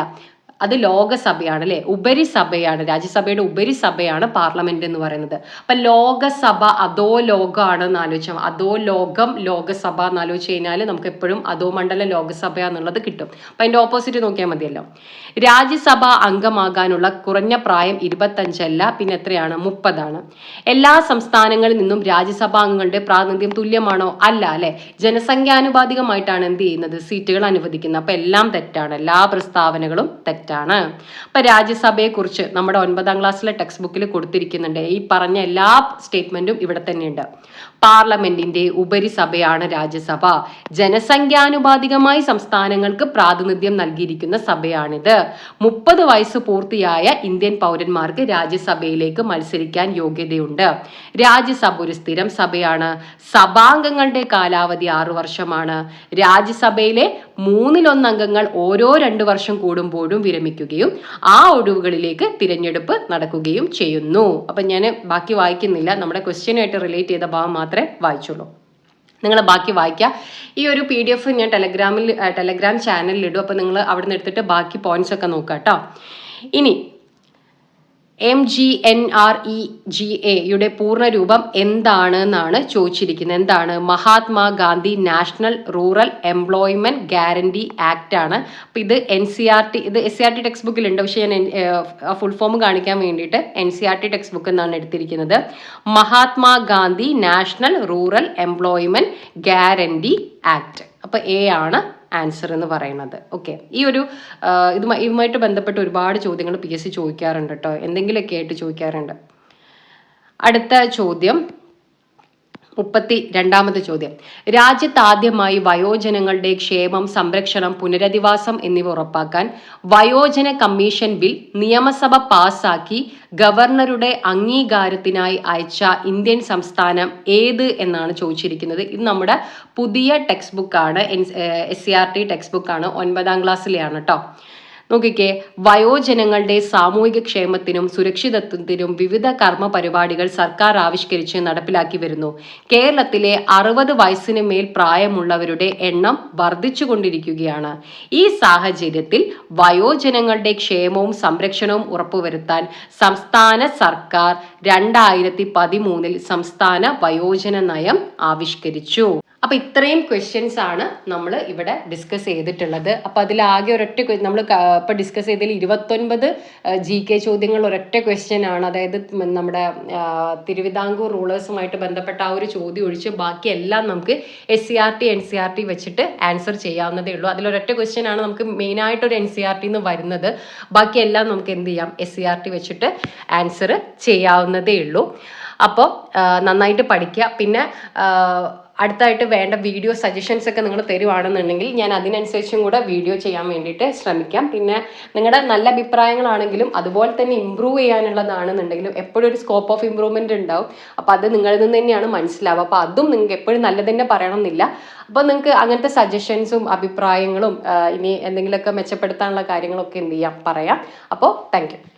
അത് ലോകസഭയാണ് അല്ലെ ഉപരിസഭയാണ്. രാജ്യസഭയുടെ ഉപരിസഭയാണ് പാർലമെന്റ് എന്ന് പറയുന്നത്. അപ്പൊ ലോകസഭ അതോ ലോകമാണ് എന്ന് ആലോചിച്ചാൽ അതോ ലോകം ലോകസഭ എന്ന് ആലോചിച്ച് കഴിഞ്ഞാൽ നമുക്ക് എപ്പോഴും അതോ മണ്ഡല ലോകസഭ എന്നുള്ളത് കിട്ടും. അപ്പൊ അതിന്റെ ഓപ്പോസിറ്റ് നോക്കിയാൽ മതിയല്ലോ. രാജ്യസഭ അംഗമാകാനുള്ള കുറഞ്ഞ പ്രായം ഇരുപത്തഞ്ചല്ല പിന്നെ എത്രയാണ്? മുപ്പതാണ്. എല്ലാ സംസ്ഥാനങ്ങളിൽ നിന്നും രാജ്യസഭാ അംഗങ്ങളുടെ പ്രാതിനിധ്യം തുല്യമാണോ? അല്ല അല്ലെ? ജനസംഖ്യാനുപാതികമായിട്ടാണ് എന്ത് ചെയ്യുന്നത്? സീറ്റുകൾ അനുവദിക്കുന്നത്. അപ്പൊ എല്ലാം തെറ്റാണ്. എല്ലാ പ്രസ്താവനകളും തെറ്റാണ്. തെറ്റാണ്. രാജ്യസഭയെ കുറിച്ച് നമ്മുടെ ഒൻപതാം ക്ലാസ്സിലെ ടെക്സ്റ്റ് ബുക്കിൽ കൊടുത്തിരിക്കുന്നുണ്ട്. ഈ പറഞ്ഞ എല്ലാ സ്റ്റേറ്റ്മെന്റും ഇവിടെ തന്നെയുണ്ട്. പാർലമെന്റിന്റെ ഉപരിസഭയാണ് രാജ്യസഭ. ജനസംഖ്യാനുപാതികമായി സംസ്ഥാനങ്ങൾക്ക് പ്രാതിനിധ്യം നൽകിയിരിക്കുന്ന സഭയാണിത്. മുപ്പത് വയസ്സ് പൂർത്തിയായ ഇന്ത്യൻ പൗരന്മാർക്ക് രാജ്യസഭയിലേക്ക് മത്സരിക്കാൻ യോഗ്യതയുണ്ട്. രാജ്യസഭ ഒരു സ്ഥിരം സഭയാണ്. സഭാംഗങ്ങളുടെ കാലാവധി ആറു വർഷമാണ്. രാജ്യസഭയിലെ മൂന്നിലൊന്ന് അംഗങ്ങൾ ഓരോ രണ്ട് വർഷം കൂടുമ്പോഴും വിരമിക്കുകയും ആ ഒഴിവുകളിലേക്ക് തിരഞ്ഞെടുപ്പ് നടക്കുകയും ചെയ്യുന്നു. അപ്പൊ ഞാൻ ബാക്കി വായിക്കുന്നില്ല. നമ്മുടെ ക്വസ്റ്റ്യനായിട്ട് റിലേറ്റ് ചെയ്ത ഭാഗം മാത്രമേ വായിച്ചുള്ളൂ. നിങ്ങൾ ബാക്കി വായിക്കുക ഈ ഒരു പി ഡി എഫ് ഞാൻ ടെലഗ്രാമിൽ ടെലഗ്രാം ചാനലിൽ ഇടും. അപ്പോൾ നിങ്ങൾ അവിടെ നിന്ന് എടുത്തിട്ട് ബാക്കി പോയിന്റ്സ് ഒക്കെ നോക്കുക കേട്ടോ ഇനി M G N R E G എയുടെ പൂർണരൂപം എന്താണ് എന്നാണ് ചോദിച്ചിരിക്കുന്നത്. എന്താണ്? Mahatma Gandhi national rural employment guarantee act ആണ് അപ്പം ഇത് എൻ സി ആർ ടി ഇത് S C R T text ബുക്കിലുണ്ട് പക്ഷേ ഞാൻ ഫുൾ ഫോം കാണിക്കാൻ വേണ്ടിയിട്ട് N C R T text book എന്നാണ് എടുത്തിരിക്കുന്നത് Mahatma Gandhi national rural employment guarantee act. അപ്പോൾ എ ആണ്. ആൻസർ എന്ന് പറയുന്നത്. ഓക്കെ ഈ ഒരു ഇതുമായി ഇതുമായിട്ട് ബന്ധപ്പെട്ട് ഒരുപാട് ചോദ്യങ്ങൾ പി എസ് സി ചോദിക്കാറുണ്ട് കേട്ടോ എന്തെങ്കിലുമൊക്കെ ആയിട്ട് ചോദിക്കാറുണ്ട്. അടുത്ത ചോദ്യം. മുപ്പത്തി രണ്ടാമത്തെ ചോദ്യം. രാജ്യത്ത് ആദ്യമായി വയോജനങ്ങളുടെ ക്ഷേമം സംരക്ഷണം പുനരധിവാസം എന്നിവ ഉറപ്പാക്കാൻ വയോജന കമ്മീഷൻ ബിൽ നിയമസഭ പാസാക്കി ഗവർണറുടെ അംഗീകാരത്തിനായി അയച്ച ഇന്ത്യൻ സംസ്ഥാനം ഏത് എന്നാണ് ചോദിച്ചിരിക്കുന്നത്. ഇത് നമ്മുടെ പുതിയ ടെക്സ്റ്റ് ബുക്കാണ് N S C R T text ബുക്കാണ് ഒൻപതാം ക്ലാസ്സിലെയാണ് കേട്ടോ നോക്കിക്കേ വയോജനങ്ങളുടെ സാമൂഹിക ക്ഷേമത്തിനും സുരക്ഷിതത്വത്തിനും വിവിധ കർമ്മ പരിപാടികൾ സർക്കാർ ആവിഷ്കരിച്ച് നടപ്പിലാക്കി വരുന്നു. കേരളത്തിലെ അറുപത് വയസ്സിന് മേൽ പ്രായമുള്ളവരുടെ എണ്ണം വർദ്ധിച്ചുകൊണ്ടിരിക്കുകയാണ്. ഈ സാഹചര്യത്തിൽ വയോജനങ്ങളുടെ ക്ഷേമവും സംരക്ഷണവും ഉറപ്പുവരുത്താൻ സംസ്ഥാന സർക്കാർ രണ്ടായിരത്തി പതിമൂന്നിൽ സംസ്ഥാന വയോജന നയം ആവിഷ്കരിച്ചു. അപ്പൊ ഇത്രയും ക്വസ്റ്റ്യൻസ് ആണ് നമ്മൾ ഇവിടെ ഡിസ്കസ് ചെയ്തിട്ടുള്ളത്. അപ്പോൾ അതിൽ ആകെ ഒരൊറ്റ നമ്മൾ ഇപ്പോൾ ഡിസ്കസ് ചെയ്തതിൽ ഇരുപത്തൊൻപത് ജി കെ ചോദ്യങ്ങൾ ഒരൊറ്റ ക്വസ്റ്റ്യൻ ആണ്. അതായത് നമ്മുടെ തിരുവിതാംകൂർ റൂളേഴ്സുമായിട്ട് ബന്ധപ്പെട്ട ആ ഒരു ചോദ്യം ഒഴിച്ച് ബാക്കി എല്ലാം നമുക്ക് S C R T N C R T വെച്ചിട്ട് ആൻസർ ചെയ്യാവുന്നതേ ഉള്ളൂ. അതിലൊരൊറ്റ ക്വസ്റ്റ്യൻ ആണ് നമുക്ക് മെയിനായിട്ട് ഒരു എൻ സി ആർ ടി എന്ന് വരുന്നത്. ബാക്കിയെല്ലാം നമുക്ക് എന്ത് ചെയ്യാം? എസ് സി ആർ ടി വെച്ചിട്ട് ആൻസർ ചെയ്യാവുന്നതേ ഉള്ളൂ. അപ്പോൾ നന്നായിട്ട് പഠിക്കുക പിന്നെ അടുത്തായിട്ട് വേണ്ട വീഡിയോ സജഷൻസ് ഒക്കെ നിങ്ങൾ തരുവാണെന്നുണ്ടെങ്കിൽ ഞാൻ അതിനനുസരിച്ചും കൂടെ വീഡിയോ ചെയ്യാൻ വേണ്ടിയിട്ട് ശ്രമിക്കാം. പിന്നെ നിങ്ങളുടെ നല്ല അഭിപ്രായങ്ങളാണെങ്കിലും അതുപോലെ തന്നെ ഇമ്പ്രൂവ് ചെയ്യാനുള്ളതാണെന്നുണ്ടെങ്കിലും എപ്പോഴും ഒരു സ്കോപ്പ് ഓഫ് ഇമ്പ്രൂവ്മെന്റ് ഉണ്ടാവും. അപ്പോൾ അത് നിങ്ങളിൽ നിന്ന് തന്നെയാണ് മനസ്സിലാവുക. അപ്പോൾ അതും നിങ്ങൾക്ക് എപ്പോഴും നല്ലത് തന്നെ പറയണമെന്നില്ല. അപ്പോൾ നിങ്ങൾക്ക് അങ്ങനത്തെ സജഷൻസും അഭിപ്രായങ്ങളും ഇനി എന്തെങ്കിലുമൊക്കെ മെച്ചപ്പെടുത്താനുള്ള കാര്യങ്ങളൊക്കെ എന്ത് ചെയ്യാം? പറയാം. അപ്പോൾ താങ്ക്